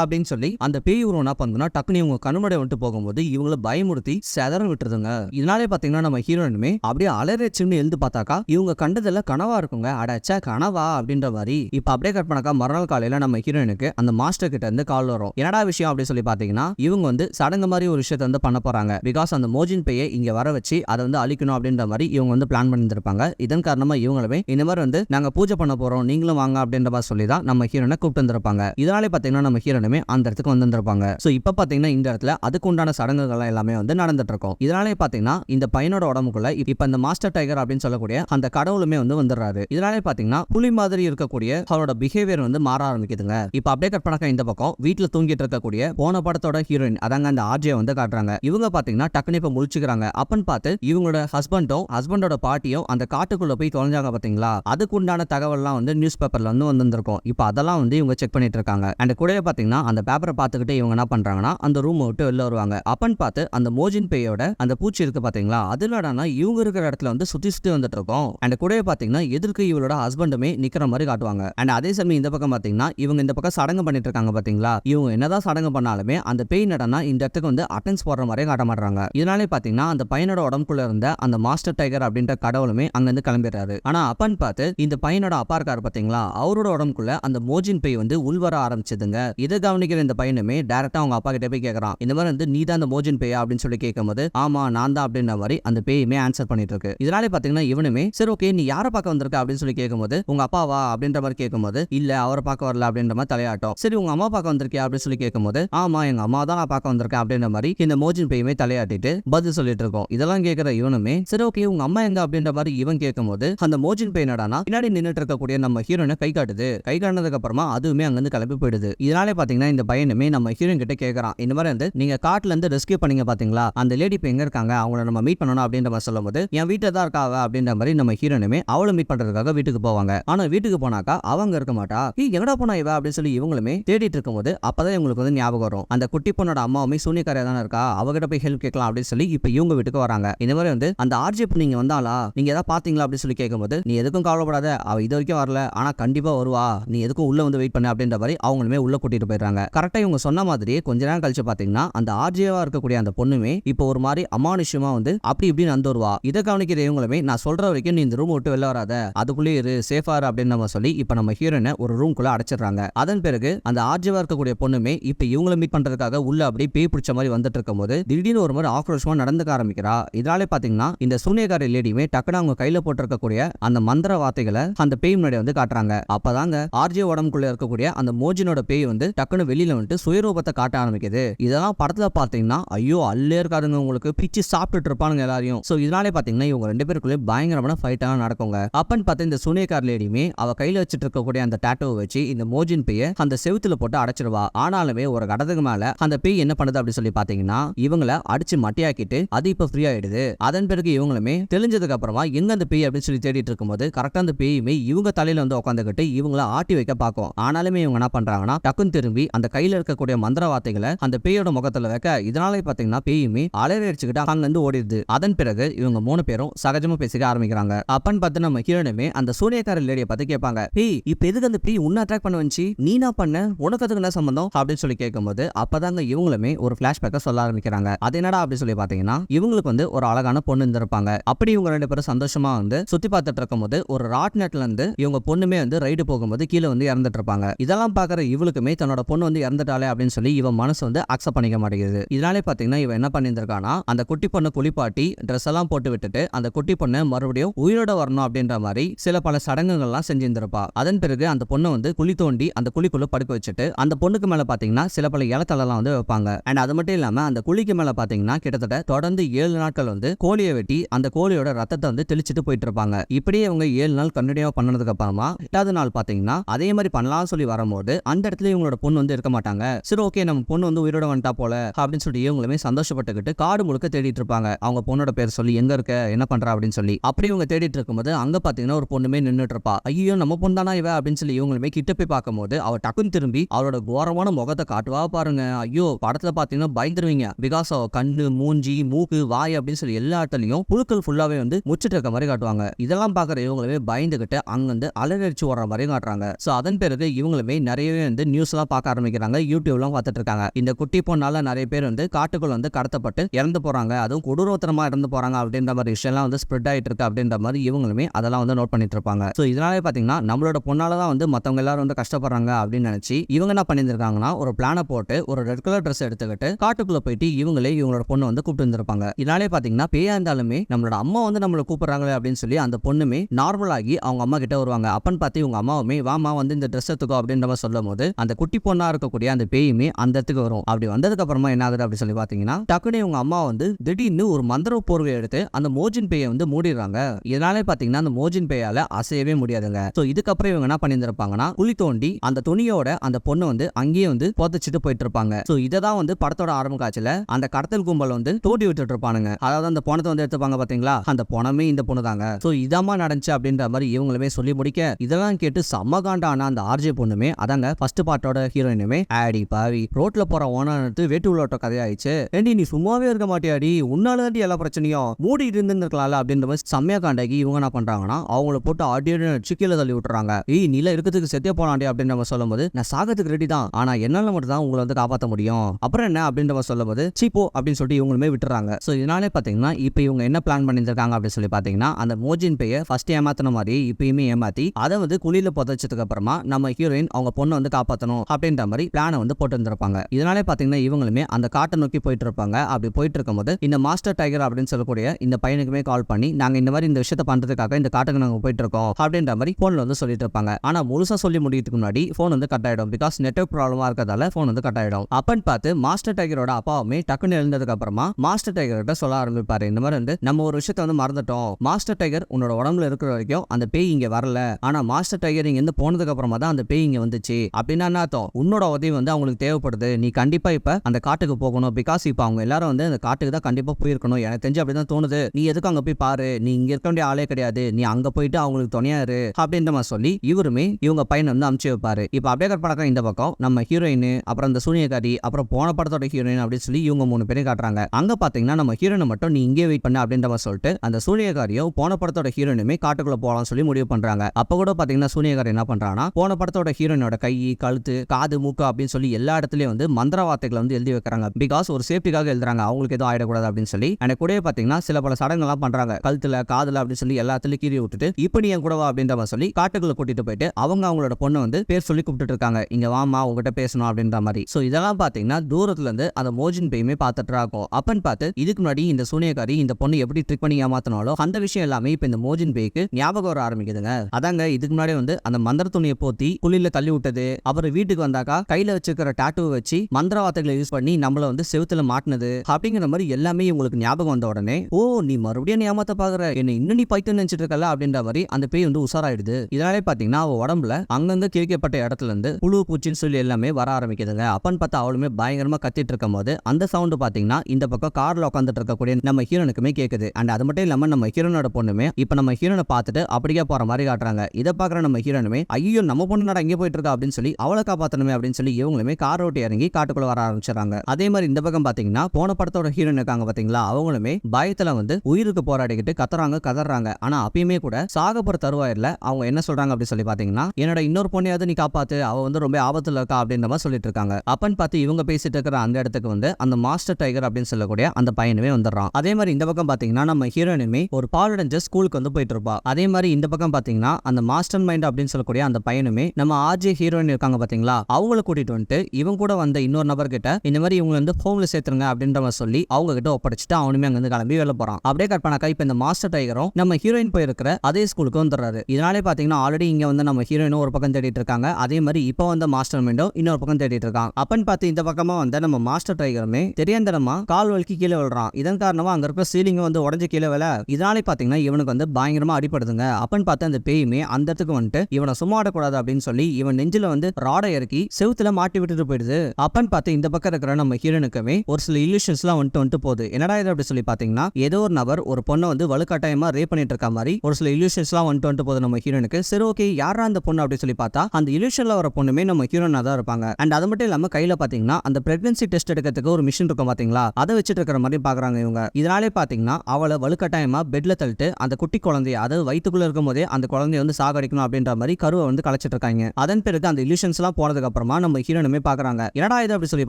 அப்படின்னு சொல்லி அந்த பேய் உருவம் என்ன பண்ணுன்னா டக்குனு இவங்க கண்முடைய வந்துட்டு போகும்போது இவங்கள பயமுறுத்தி செதற விட்டுருதுங்க. இதனாலே பாத்தீங்கன்னா நம்ம ஹீரோயினுமே அப்படியே அலறிச்சுன்னு எழுந்து பார்த்தாக்கா இவங்க கண்டதெல்லாம் கனவா இருக்குங்க. அடச்சா கனவா அப்படின்ற மாதிரி. இப்ப அப்படியே கட் பண்ணாக்கா மறுநாள் காலையில நம்ம ஹீரோயினுக்கு அந்த மாஸ்டர் கிட்ட இருந்து கால் வரும். என்னடா விஷயம் அப்படின்னு சொல்லி பாத்தீங்கன்னா இவங்க வந்து சடங்கு மாதிரி ஒரு விஷயத்தை வந்து பண்ண போறாங்க. பிகாஸ் அந்த மோஜின் பையை இங்க வர வச்சு அதை வந்து அழிக்கணும் அப்படின்ற மாதிரி இவங்க வந்து பிளான் பண்ணியிருந்திருப்பாங்க. இதன் காரணமா இவங்களுமே இந்த மாதிரி வந்து நாங்க பூஜை பண்ண போறோம் நீங்களும் வாங்க அப்படின்ற மாதிரி சொல்லி தான் நம்ம ஹீரோனை கூப்பிட்டு வந்திருப்பாங்க. இதனாலே பாத்தீங்கன்னா நம்ம ஹீரோனுமே அந்த இடத்துக்கு வந்திருப்பாங்க. சோ இப்ப பாத்தீங்கன்னா இந்த இடத்துல அதுக்கு உண்டான சடங்குகள் எல்லாமே வந்து நடந்துட்டு இருக்கும். இதனாலே பாத்தீங்கன்னா இந்த பையனோட உடம்புக்குள்ள இப்ப இந்த மாஸ்டர் டைகர் அப்படின்னு சொல்லக்கூடிய அந்த கடவுளுமே வந்து வந்துடுறாரு. இதனாலே பாத்தீங்கன்னா புலி மாதிரி இருக்கக்கூடிய அவரோட பிஹேவியர் வந்து மாற ஆரம்பிக்குதுங்க. இப்ப அப்படியே கற்பனாக்கா இந்த பக்கம் வீட்டுல தூங்கிட்டு இருக்கக்கூடிய போன படத்தோட ஹீரோயின் அதாங்க அந்த ஆர்ஜே வந்து காட்டுறாங்க. இவங்க பாத்தீங்கன்னா டக்குனு இப்ப முழிச்சுக்கிறாங்க. அப்பன்னு பார்த்து இவங்களோட ஹஸ்பண்டும் ஹஸ்பண்டோட பாட்டியும் அந்த காட்டுக்குள்ள போய் தொலைஞ்சாங்க பாத்தீங்களா? அதுக்கு உண்டான தகவல்லாம் வந்து நியூஸ் பேப்பர்ல வந்து வந்திருக்கும் இப்போ அதெல்லாம் வந்து இவங்க செக் பண்ணிட்டு இருக்காங்க. அண்ட் கூடவே பாத்தீங்கன்னா அந்த பேப்பரை பார்த்துக்கிட்டு இவங்க என்ன பண்றாங்கன்னா அந்த ரூம் விட்டு வெளில வருவாங்க. அப்பன்னு பார்த்து அந்த மோஜின் பேயோட அந்த பூச்சி இருக்கு பாத்தீங்களா? அதுலடானா இவங்க இருக்கிற இடத்துல வந்து சுத்தி சுத்தி வந்துட்டு இருக்கோம் அண்ட் கூடவே பாத்தீங்கன்னா எதிர்க்கு இவளோட ஹஸ்பண்டுமே நிக்கிற மாதிரி காட்டுவாங்க. அண்ட் அதே சமயம் இந்த பக்கம் பாத்தீங்கன்னா இவங்க இந்த பக்கம் சடங்கு பண்ணிட்டு இருக்காங்க பாத்தீங்களா? இவங்க என்னதான் சடங்கு பண்ணாலுமே அந்த பேய் நடனா இந்த இடத்துக்கு வந்து அட்டன்ஸ் போடுற மாதிரியே காட்ட மாட்டாங்க இதனாலே பாத்தீங்கன்னா அந்த பையனோட உடம்புக்குள்ள இருந்த அந்த மாஸ்டர் டைகர் அப்படின்ற கடவுளுமே அங்க இருந்து கிளம்பிடுறாரு. ஆனா அப்பன்னு பார்த்து இந்த பையனோட அப்பா இருக்காரு பாத்தீங்களா? அவரோட உடம்புக்குள்ள அந்த மோஜின் பேய் வந்து உள்வர ஆரம்பிச்சதுங்க. இதை கவனிக்கிற இந்த பையனுமே டேரக்டா அவங்க அப்பா கிட்ட போய் கேக்குறான். இந்த மாதிரி வந்து நீ தான் அந்த மோஜின் பேயா அப்படின்னு சொல்லி கேட்கும்போது ஆமா நான் தான் அப்படின்ற மாதிரி அந்த பேயுமே ஆன்சர் பண்ணிட்டு இருக்கு. இதனாலே பாத்தீங்கன்னா இவனுமே சரி ஓகே நீ யாரை பார்க்க வந்திருக்க அப்படின்னு சொல்லி கேட்கும்போது உங்க அப்பாவா அப்படின்ற மாதிரி கேட்கும்போது இல்ல அவரை பார்க்க வரல அப்படின்ற மாதிரி தலையாட்டம். சரி உங்க அம்மா பார்க்க வந்திருக்கியா அப்படின்னு சொல்லி கேட்கும்போது ஆமா எங்க அம்மா தான் நான் பார்க்க வந்திருக்கேன் அப்படின்ற மாதிரி இந்த மோஜின் பையமே தலையாட்டிட்டு பதில் சொல்லிட்டு இருக்கோம். இதெல்லாம் கேட்கிற இவனுமே சரி ஓகே உங்க அம்மா எங்க? அப்படின்ற மாதிரி இவன் கேட்கும்போது அந்த மோஜின் பையன் என்னடானா பின்னாடி நின்னுட்டு இருக்கக்கூடிய நம்ம ஹீரோனை கை காட்டுது. கை காட்டினதுக்கு அப்புறமா அதுவுமே அங்கிருந்து கிளம்பி போயிடுது. இதனாலே பாத்தீங்கன்னா இந்த பையனுமே நம்ம ஹீரோயின் கிட்ட கேட்கறான் இந்த மாதிரி வந்து நீங்க காட்டுல இருந்து ரெஸ்கியூ பண்ணீங்க பாத்தீங்களா? அந்த லேடி இப்ப எங்க இருக்காங்க? அவங்கள நம்ம மீட் பண்ணணும் அப்படின்ற மாதிரி சொல்லும்போது என் வீட்டை தான் இருக்காவ அப்படின்ற மாதிரி நம்ம ஹீரோனுமே அவளும் மீட் பண்றதுக்காக வீட்டுக்கு போவாங்க. ஆனா வீட்டுக்கு போனாக்கா அவங்க இருக்க மாட்டா. எங்கடா போனா இவ? அப்படின்னு சொல்லி இவங்களுமே தேடிட்டு இருக்கும்போது அப்பதான் இவங்களுக்கு வந்து ஞாபகம் வரும். அந்த குட்டி பொண்ணோட அம்மாவுமே சூனியக்காரியா தானே இருக்கா? அவகிட்ட போய் ஹெல்ப் கேட்கலாம் அப்படின்னு சொல்லி இப்ப இவங்க வீட்டுக்கு வராங்க. இந்த மாதிரி வந்து அந்த ஆர்ஜிப் நீங்க வந்தாலா நீங்க ஏதாவது பாத்தீங்களா அப்படின்னு சொல்லி கேட்கும்போது நீ எதுக்கும் கவலைப்படாத. அவ இது வரைக்கும் வரல. ஆனா கண்டிப்பா வருவா. நீ எதுக்கும் உள்ள வந்து வெயிட் பண்ண அப்படின்ற மாதிரி அவங்களுமே உள்ள கூட்டிட்டு போயிடுறாங்க. கரெக்டா இவங்க சொன்ன மாதிரியே கொஞ்ச நேரம் கழிச்சு பாத்தீங்கன்னா அந்த ஆர்ஜியவா இருக்கக்கூடிய அந்த பொண்ணுமே இப்போ ஒரு மாதிரி அமானுஷ்யமா வந்து அப்படி இப்படின்னு வந்து வருவா. இதை கவனிக்கிற இவங்களுமே நான் சொல்ற வரைக்கும் நீ இந்த ரூம் விட்டு வெளில வராத. அதுக்குள்ளே இரு. சேஃபா அப்படின்னு நம்ம சொல்லி இப்போ நம்ம ஹீரோனை ஒரு ரூம்குள்ள அடைச்சிடுறாங்க. அதன் பிறகு அந்த ஆர்ஜியவா இருக்கக்கூடிய பொண்ணு பொண்ணுமே இப்போ இவங்களை மீட் பண்றதுக்காக உள்ள அப்படியே பேய் பிடிச்ச மாதிரி வந்துட்டு இருக்கும்போது திடீர்னு ஒரு மாதிரி ஆக்ரோஷமா நடந்துக்க ஆரம்பிக்கிறா. இதனாலே பாத்தீங்கன்னா இந்த சூனியக்காரி லேடியுமே டக்குனு அவங்க கையில போட்டிருக்கக்கூடிய அந்த மந்திர வார்த்தைகளை அந்த பேய் முன்னாடி வந்து காட்டுறாங்க. அப்பதாங்க ஆர்ஜே உடம்புக்குள்ள இருக்கக்கூடிய அந்த மோஜினோட பேய் வந்து டக்குனு வெளியில வந்துட்டு சுயரூபத்தை காட்ட ஆரம்பிக்குது. இதெல்லாம் படத்துல பாத்தீங்கன்னா ஐயோ அல்லே இருக்காதுங்க உங்களுக்கு. பிச்சு சாப்பிட்டுட்டு இருப்பானுங்க எல்லாரையும். சோ இதனாலே பாத்தீங்கன்னா இவங்க ரெண்டு பேருக்குள்ளே பயங்கரமான ஃபைட்டாக நடக்குங்க. அப்பன்னு பார்த்து இந்த சூனியக்கார் லேடியுமே அவ கையில வச்சுட்டு இருக்கக்கூடிய அந்த டேட்டோவை வச்சு இந்த மோஜின் பேயை அந்த செவுத்துல போட்டு அடைச்சிருவா ஆனாலுமே ஒரு கடத்துக்கு மேல அந்த பேய் என்ன பண்ணுது அப்படின்னு சொல்லி பாத்தீங்கன்னா இவங்கள அடிச்சு மட்டையாக்கிட்டு அது இப்ப ஃப்ரீ ஆயிடுது. அதன் பிறகு இவங்களுமே தெளிஞ்சதுக்கு அப்புறமா எங்க அந்த பேய் அப்படின்னு சொல்லி தேடிட்டு இருக்கும்போது கரெக்டா அந்த பேயுமே இவங்க தலையில வந்து உட்காந்துக்கிட்டு இவங்கள ஆட்டி வைக்க பார்க்கும் ஆனாலுமே இவங்க என்ன பண்றாங்கன்னா டக்குன்னு திரும்பி அந்த கையில இருக்கக்கூடிய மந்திர வார்த்தைகளை அந்த பேயோட முகத்துல வைக்க இதனாலே பாத்தீங்கன்னா பேயுமே அலறி அடிச்சுக்கிட்டு அங்க இருந்து ஓடிடுது. அதன் பிறகு இவங்க மூணு பேரும் சகஜமா பேசிக்க ஆரம்பிக்கிறாங்க. அப்பன்னு பார்த்து நம்ம ஹீரோனுமே அந்த சூனியக்கார லேடியை பார்த்து கேட்பாங்க பேய் இப்ப எதுக்கு அந்த பேய் உன்ன அட்ராக்ட் பண்ண வந்துச்சு நீ என்ன பண்ண? உனக்கு அதுக்கு என்ன சம்பந்தம்? அப்படின்னு சொல்லி கேட்கும்போது அப்பதாங்க இவங்களுமே ஒரு பிளாஷ்பேக்கை சொல்ல ஆரம்பிக்கிறாங்க. அது என்னடா அப்படின்னு சொல்லி பாத்தீங்கன்னா இவங்களுக்கு வந்து ஒரு அழகான பொண்ணு இருந்திருப்பாங்க. அப்படி இவங்க ரெண்டு பேரும் சந்தோஷமா வந்து சுத்தி பார்த்துட்டு இருக்கும்போது ஒரு ராட் நெட்ல இருந்து இவங்க பொண்ணுமே வந்து ரைடு போகும்போது கீழே வந்து இறந்துட்டு இருப்பாங்க. இதெல்லாம் பாக்குற இவளுக்குமே தன்னோட பொண்ணு வந்து இறந்துட்டாலே அப்படின்னு சொல்லி இவன் மனசு வந்து அக்செப்ட் பண்ணிக்க மாட்டேங்குது. இதனாலே பாத்தீங்கன்னா இவன் என்ன பண்ணியிருந்திருக்கானா அந்த குட்டி பொண்ணை குளிப்பாட்டி ட்ரெஸ் எல்லாம் போட்டு விட்டுட்டு அந்த குட்டி பொண்ணை மறுபடியும் உயிரோட வரணும் அப்படின்ற மாதிரி சில பல சடங்குகள்லாம் செஞ்சிருந்திருப்பா. அதன் பிறகு அந்த பொண்ணை வந்து குழி தோண்டி அந்த குழிக்குள்ள படுக்க வச்சுட்டு அந்த பொண்ணுக்கு மேல பார்த்தீங்கன்னா சில பல இலத்தலெல்லாம் வந்து வைப்பாங்க. அண்ட் அது மட்டும் இல்லாமல் அந்த குழிக்கு மேலே பார்த்தீங்கன்னா கிட்டத்தட்ட தொடர்ந்து ஏழு நாட்கள் வந்து கோழியை வெட்டி அந்த கோழியோட ரத்தத்தை வந்து தெளிச்சிட்டு போயிட்டு இருப்பாங்க. இப்படியே அவங்க ஏழு நாள் கண்டினியூவா பண்ணதுக்கு அப்புறமா எட்டாவது நாள் பார்த்தீங்கன்னா அதே மாதிரி பண்ணலாம்னு சொல்லி வரும்போது அந்த இடத்துல இவங்களோட பொண்ணு வந்து இருக்க மாட்டாங்க. சரி ஓகே நம்ம பொண்ணு வந்து உயிரோட வந்துட்டா போல அப்படின்னு சொல்லிட்டு இவங்களுமே சந்தோஷப்பட்டுக்கிட்டு காடு முழுக்க தேடிட்டு இருப்பாங்க. அவங்க பொண்ணோட பேர் சொல்லி எங்க இருக்க? என்ன பண்றா? அப்படின்னு சொல்லி. அப்படி இவங்க தேடிட்டு இருக்கும்போது அங்க பாத்தீங்கன்னா ஒரு பொண்ணுமே நின்றுட்டு இருப்பா. ஐயோ நம்ம பொண்ணு தானா இவ? அப்படின்னு சொல்லி இவங்களுமே கிட்ட போய் பார்க்கும்போது அவ டக்குன்னு திரும்பி அவரோட கோரமான முகத்தை காட்டுவா பாருங்க. ஐயோ படத்துல பாத்தீங்கன்னா பயந்துருவீங்க. பிகாஸ் அவ கண்ணு மூஞ்சி மூக்கு வாய் அப்படின்னு சொல்லி எல்லா இடத்துலயும் புழுக்கள் ஃபுல்லாவே வந்து முச்சிட்டு இருக்க மாதிரி காட்டுவாங்க. இதெல்லாம் பாக்குற இவங்களுமே பயந்துகிட்டு அங்கிருந்து அலகரிச்சு ஓடுற மாதிரி காட்டுறாங்க. சோ அதன் பிறகு இவங்களுமே நிறையவே வந்து நியூஸ் எல்லாம் பார்க்க ஆரம்பிக்கிறாங்க. யூடியூப்லாம் பார்த்துட்டு இருக்காங்க. இந்த குட்டி பொண்ணால நிறைய பேர் வந்து காட்டுக்குள்ள வந்து கடத்தப்பட்டு இறந்து போறாங்க. அதுவும் கொடூரத்தனமா இறந்து போறாங்க அப்படின்ற மாதிரி விஷயம்லாம் வந்து ஸ்ப்ரெட் ஆயிட்டு இருக்கு அப்படின்ற மாதிரி இவங்களுமே அதெல்லாம் வந்து நோட் பண்ணிட்டு இருப்பாங்க. ஸோ இதனாலே பாத்தீங்கன்னா நம்மளோட பொண்ணால தான் வந்து மத்தவங்க எல்லாரும் வந்து கஷ்டப்படுறாங்க அப்படின்னு நினைச்சு இவங்க என்ன பண்ணியிருக்காங்கன்னா ஒரு பிளானை போட்டு ஒரு ரெட் கலர் ட்ரெஸ் எடுத்துக்கிட்டு காட்டுக்குள்ள போயிட்டு இவங்களே இவங்களோட பொண்ணை வந்து கூப்பிட்டு இருந்திருப்பாங்க இதனாலே பாத்தீங்கன்னா பேயா இருந்தாலுமே நம்மளோட அம்மா வந்து நம்மளை கூப்பிடுறாங்களே அப்படின்னு சொல்லி அந்த பொண்ணுமே நார்மல் ஆகி அவங்க அம்மா கிட்ட வருவாங்க. அப்பன்னு பார்த்து இவங்க அம்மாவுமே வாமா வந்து இந்த ட்ரெஸ் எடுத்துக்கோ அப்படின்ற மாதிரி சொல்லும் போது அந்த குட்டி பொண்ணா இருக்கக்கூடிய அந்த பேயுமே அந்த இடத்துக்கு வரும். அப்படி வந்ததுக்கு அப்புறமா என்ன ஆகுது சொல்லி பாத்தீங்கன்னா டக்குனு இவங்க அம்மா வந்து திடீர்னு ஒரு மந்திர போர்வை எடுத்து அந்த மோஜின் பேயை வந்து மூடிடுறாங்க. இதனாலே பாத்தீங்கன்னா அந்த மோஜின் பேயால அசையவே முடியாதுங்க. ஸோ இதுக்கப்புறம் இவங்க என்ன பண்ணியிருந்திருப்பாங்கன்னா குழி தோண்டி அந்த துணியோட அந்த பொண்ணை வந்து அங்கேயே வந்து புதைச்சிட்டு போயிட்டு இருப்பாங்க சோ இதை தான் வந்து படத்தோட ஆரம்ப காட்சியில அந்த கடத்தல் கும்பல் வந்து தோட்டி விட்டுட்டு இருப்பானுங்க அதாவது அந்த பணத்தை வந்து எடுத்துப்பாங்க பாத்தீங்களா? அந்த பணமே இந்த பொண்ணு தாங்க. சோ இதாமா நடந்துச்சு அப்படின்ற மாதிரி இவங்களுமே சொல்லி முடிக்க இதெல்லாம் கேட்டு செம்ம ஆனா அந்த ஆர்ஜே பொண்ணுமே அதாங்க ஃபர்ஸ்ட் பார்ட்டோட ஹீரோயினுமே ஆடி பாவி ரோட்ல போற ஓனர்ட்டு வேட்டு உள்ளோட்ட கதையாயிடுச்சு. ஏண்டி நீ சும்மாவே இருக்க மாட்டியாடி? உன்னால தாண்டி எல்லா பிரச்சனையும் மூடிட்டு இருந்திருக்கலாம்ல அப்படின்ற மாதிரி செம்மையா காண்டாகி இவங்க என்ன பண்றாங்கன்னா அவங்கள போட்டு ஆடியோட சிக்கில தள்ளி விட்டுறாங்க. ஏய் நில இருக்கிறதுக்கு செத்தே போலாண்டி அப்படின்ற மாதிரி சொல்லும்போது நான் சாகத்துக்கு ரெடி தான். ஆனா என்னால மட்டும் தான் உங்களை வந்து காப்பாற்ற முடியும். அப்புறம் என்ன அப்படின்ற சொல்லும் போது சீப்போ அப்படின்னு சொல்லிட்டு இவங்களுமே விட்டுறாங்க. ஸோ இதனாலே பார்த்தீங்கன்னா இப்போ இவங்க என்ன பிளான் பண்ணியிருக்காங்க அப்படின்னு சொல்லி பார்த்தீங்கன்னா அந்த மோஜின் பேயை ஃபர்ஸ்ட் ஏமாத்தின மாதிரி இப்பயுமே ஏமாத்தி அதை வந்து குழியில் புதைச்சதுக்கு அப்புறமா நம்ம ஹீரோயின் அவங்க பொண்ணை வந்து காப்பாற்றணும் அப்படின்ற மாதிரி பிளானை வந்து போட்டு இருந்திருப்பாங்க இதனாலே பார்த்தீங்கன்னா இவங்களுமே அந்த காட்டை நோக்கி போயிட்டு இருப்பாங்க அப்படி போயிட்டு இருக்கும்போது இந்த மாஸ்டர் டைகர் அப்படின்னு சொல்லக்கூடிய இந்த பையனுக்குமே கால் பண்ணி நாங்க இந்த மாதிரி இந்த விஷயத்த பண்றதுக்காக இந்த காட்டுக்கு நாங்க போயிட்டு இருக்கோம் அப்படின்ற மாதிரி போன்ல வந்து சொல்லிட்டு இருப்பாங்க ஆனா முழுசா சொல்லி முடியறதுக்கு முன்னாடி போன் வந்து கட் ஆயிடும். பிகாஸ் நெட்வொர்க் ப்ராப்ளமா இருக்கிறதால போன் வந்து கட் ஆயிடும். அப்பன்னு பார்த்து மாஸ்டர் டைகரோட அப்பாவுமே டக்குன்னு எழுந்ததுக்கு அப்புறமா மாஸ்டர் டைகர் கிட்ட சொல்ல ஆரம்பிப்பாரு. இந்த மாதிரி வந்து நம்ம ஒரு விஷயத்த வந்து மறந்துட்டோம். மாஸ்டர் டைகர் உன்னோட உடம்புல இருக்கிற வரைக்கும் அந்த பேய் இங்க வரல. ஆனா மாஸ்டர் டைகர் இங்க இருந்து போனதுக்கு அப்புறமா தான் அந்த பேய் இங்க வந்துச்சு. அப்படின்னா என்ன அர்த்தம்? உன்னோட உதவி வந்து அவங்களுக்கு தேவைப்படுது. நீ கண்டிப்பா இப்ப அந்த காட்டுக்கு போகணும். பிகாஸ் இப்ப அவங்க எல்லாரும் வந்து அந்த காட்டுக்கு தான் கண்டிப்பா போயிருக்கணும். எனக்கு தெரிஞ்சு அப்படிதான் தோணுது. நீ எதுக்கு அங்க போய் பாரு? நீ இங்க இருக்க வேண்டிய ஆளே கிடையாது. நீ அங்க போயிட்டு அவங்களுக்கு துணையாரு அப்படின்ற மாதிரி சொல்லி இவருமே இவங்க பையனை வந்து அமுச்சு வைப்பாரு. இப்ப அப்படியே கட் படக்கம் இந்த பக்கம் நம்ம ஹீரோயின் அப்புறம் அந்த சூனியக்காரி அப்புறம் போன படத்தோட ஹீரோயின் அப்படின்னு சொல்லி இவங்க மூணு பேரையும் காட்டுறாங்க. அங்க பாத்தீங்கன்னா நம்ம ஹீரோயினை மட்டும் நீ இங்கே வெயிட் பண்ண அப்படின்ற மாதிரி சொல்லிட்டு அந்த சூனியக்காரியும் போன படத்தோட ஹீரோயினுமே காட்டுக்குள்ள போகலாம்னு சொல்லி முடிவு பண்றாங்க. அப்ப கூட பாத்தீங்கன்னா சூனியக்காரி என்ன பண்றாங்கன்னா போன படத்தோட ஹீரோயினோட கை கழுத்து காது மூக்கு அப்படின்னு சொல்லி எல்லா இடத்துலயும் வந்து மந்திர வார்த்தைகளை வந்து எழுதி வைக்கிறாங்க. பிகாஸ் ஒரு சேஃப்டிக்காக எழுதுறாங்க. அவங்களுக்கு எதுவும் ஆயிடக்கூடாது அப்படின்னு சொல்லி. எனக்கு கூட பாத்தீங்கன்னா சில பல சடங்குலாம் பண்றாங்க. கழுத்துல காதுல அப்படின்னு சொல்லி எல்லாத்துலயும் கீறி விட்டுட்டு இப்போ நீ என் கூட வா அப்படின்ற மாதிரி சொல்லி காட்டுக்குள்ள கூட்டிட்டு போயிட்டு அவங்க அவங்களோட பொண்ணை வந்து பேர் சொல்லி கூப்பிட்டு இருக்காங்க. இங்க வாமா உங்ககிட்ட பேசணும் அப்படின்ற மாதிரி. ஸோ இதெல்லாம் பார்த்தீங்கன்னா தூரத்துல இருந்து அந்த மோஜின் பேயுமே பார்த்துட்டு இருக்கும். அப்பன்னு பார்த்து இதுக்கு முன்னாடி இந்த சூனியக்காரி இந்த பொண்ணு எப்படி ட்ரிக் பண்ணி ஏமாத்தினாலோ அந்த விஷயம் எல்லாமே இப்போ இந்த மோஜின் பேய்க்கு ஞாபகம் வர ஆரம்பிக்குதுங்க. அதாங்க இதுக்கு முன்னாடி வந்து அந்த மந்திர துணியை போத்தி குழியில தள்ளி விட்டது. அப்புறம் வீட்டுக்கு வந்தாக்கா கையில வச்சிருக்கிற டாட்டூ வச்சு மந்திர வார்த்தைகளை யூஸ் பண்ணி நம்மள வந்து செவுத்துல மாட்டினது. அப்படிங்கிற மாதிரி எல்லாமே உங்களுக்கு ஞாபகம் வந்த உடனே ஓ நீ மறுபடியும் ஏமாத்த பாக்குற? என்ன இன்னும் நீ பைத்தியம் நினைச்சிட்டு இருக்கல அப்படின்ற மாதிரி அந்த பேய் வந்து உசாராயிடுது இதனாலே பாத்தீங்கன்னா அவ உடம்புல அங்கங்க கிழிக்கப்பட்ட இடத்துல இருந்து புழு பூச்சின்னு சொல்லி எல்லாமே வர ஆரம்பிக்குதுங்க. அப்பன்னு பார்த்தா அவளுமே பயங்கரமா கத்திட்டு இருக்கும் போது அந்த சவுண்டு பாத்தீங்கன்னா இந்த பக்கம் கார்ல உட்காந்துட்டு இருக்கக்கூடிய நம்ம ஹீரோனுக்குமே கேக்குது. அண்ட் அது மட்டும் இல்லாமல் நம்ம ஹீரோனோட பொண்ணுமே இப்போ நம்ம ஹீரோனை பார்த்துட்டு அப்படியே போற மாதிரி காட்டுறாங்க. இதை பார்க்குற நம்ம ஹீரோனுமே ஐயோ நம்ம பொண்ணு நட இங்கே போயிட்டு இருக்கா? அப்படின்னு சொல்லி அவளை காப்பாற்றணுமே அப்படின்னு சொல்லி இவங்களுமே கார் ஓட்டி இறங்கி காட்டுக்குள்ள வர ஆரம்பிச்சிடறாங்க. அதே மாதிரி இந்த பக்கம் பாத்தீங்கன்னா போன படத்தோட ஹீரோன் இருக்காங்க பார்த்தீங்களா? அவங்களுமே பயத்துல வந்து உயிருக்கு போராடிக்கிட்டு கத்துறாங்க கதறாங்க. ஆனா அப்பயுமே கூட சாக போகிற தருவாயில் அவங்க என்ன சொல்றாங்க அப்படின்னு சொல்லி பாத்தீங்கன்னா என்னோட இன்னொரு பொண்ணையாவது நீ காப்பாத்து. அவள் வந்து ரொம்ப ஆபத்துல இருக்கா? அப்படின்ற அப்படின்ற சொல்லிட்டு இருக்காங்க அப்பன்னு பார்த்து இவங்க பேசிட்டு இருக்கிற அந்த இடத்துக்கு வந்து அந்த மாஸ்டர் டைகர் அப்படின்னு சொல்லக்கூடிய அந்த பையனுமே வந்துடுறான். அதே மாதிரி இந்த பக்கம் பாத்தீங்கன்னா நம்ம ஹீரோயினுமே ஒரு பாலடைஞ்ச ஸ்கூலுக்கு வந்து போயிட்டு இருப்பா அதே மாதிரி இந்த பக்கம் பாத்தீங்கன்னா அந்த மாஸ்டர் மைண்ட் அப்படின்னு சொல்லக்கூடிய அந்த பையனுமே நம்ம ஆர்ஜே ஹீரோயின் இருக்காங்க பாத்தீங்களா அவங்கள கூட்டிட்டு வந்துட்டு இவங்க கூட வந்த இன்னொரு நபர் கிட்ட இந்த மாதிரி இவங்க வந்து ஹோம்ல சேர்த்துருங்க அப்படின்ற மாதிரி சொல்லி அவங்க கிட்ட ஒப்படைச்சிட்டு அவனுமே அங்கிருந்து கிளம்பி வெளில போறான். அப்படியே கட் பண்ணாக்கா இப்ப இந்த மாஸ்டர் டைகரும் நம்ம ஹீரோயின் போயிருக்கிற அதே ஸ்கூலுக்கு வந்துடுறாரு. இதனாலே பாத்தீங்கன்னா ஆல்ரெடி இங்க வந்து நம்ம ஹீரோயினும் ஒரு பக்கம் தேடிட்டு இருக்காங்க. அதே மாதிரி இப்போ வந்த மாஸ்டர் மைண்டும் இன்னொரு பக்கம் தேடிட்டு இருக்கான். அப்பன்னு பார்த்து இந்த பக்கமா வந்த நம்ம மாஸ்டர் டைகருமே தெரியாந்தரமா கால் வலிக்கு கீழே விழுறான். இதன் காரணமா அங்க இருக்க சீலிங் வந்து உடஞ்சு கீழே விழ. இதனாலே பாத்தீங்கன்னா இவனுக்கு வந்து பயங்கரமா அடிப்படுதுங்க அப்பன்னு பார்த்து அந்த பேயுமே அந்த இடத்துக்கு வந்துட்டு இவனை சும்மா ஆடக்கூடாது அப்படின்னு சொல்லி இவன் நெஞ்சில வந்து ராடை இறக்கி செவுத்துல மாட்டி விட்டுட்டு போயிடுது. அப்பன் பார்த்து இந்த பக்கம் இருக்கிற நம்ம ஹீரோனுக்குமே ஒரு சில இல்யூஷன்ஸ்லாம் வந்துட்டு வந்துட்டு போகுது. என்னடா இது அப்படி சொல்லி பாத்தீங்கன்னா ஏதோ ஒரு நபர் ஒரு பொண்ணை வந்து வலுக்கட்டாயமா ரேப் பண்ணிட்டு இருக்க மாதிரி ஒரு சில இல்யூஷன்ஸ்லாம் வந்துட்டு வந்துட்டு போகுது நம்ம ஹீரோனுக்கு சரி ஓகே யாரா அந்த பொண்ணு அப்படி சொல்லி பார்த்தா அந்த இல்யூஷன்ல வர பொண்ணுமே நம்ம ஹீரோனா தான் இருப்பாங்க. அண்ட் அது மட்டும் இல்லாம கையில பாத்தீங்கன்னா அந்த பிரெக்னன்சி டெஸ்ட் எடுக்கிறதுக்கு ஒரு மிஷின் இருக்கும் பாத்தீங்களா? அதை வச்சுட்டு இருக்கிற மாதிரி பாக்குறாங்க இவங்க. இதனாலே பாத்தீங்கன்னா அவளை வலுக்கட்டாயமா பெட்ல தள்ளிட்டு அந்த குட்டி குழந்தைய அதாவது வயிற்றுக்குள்ள இருக்கும் போதே அந்த குழந்தைய வந்து சாகடிக்கணும் அப்படின்ற மாதிரி கருவை வந்து கலைச்சிட்டு இருக்காங்க. அதன் பிறகு அந்த இலியூஷன்ஸ் எல்லாம் போனதுக்கு அப்புறமா நம்ம ஹீரோனுமே பாக்குறாங்க. என்னடா இது அப்படி சொல்லி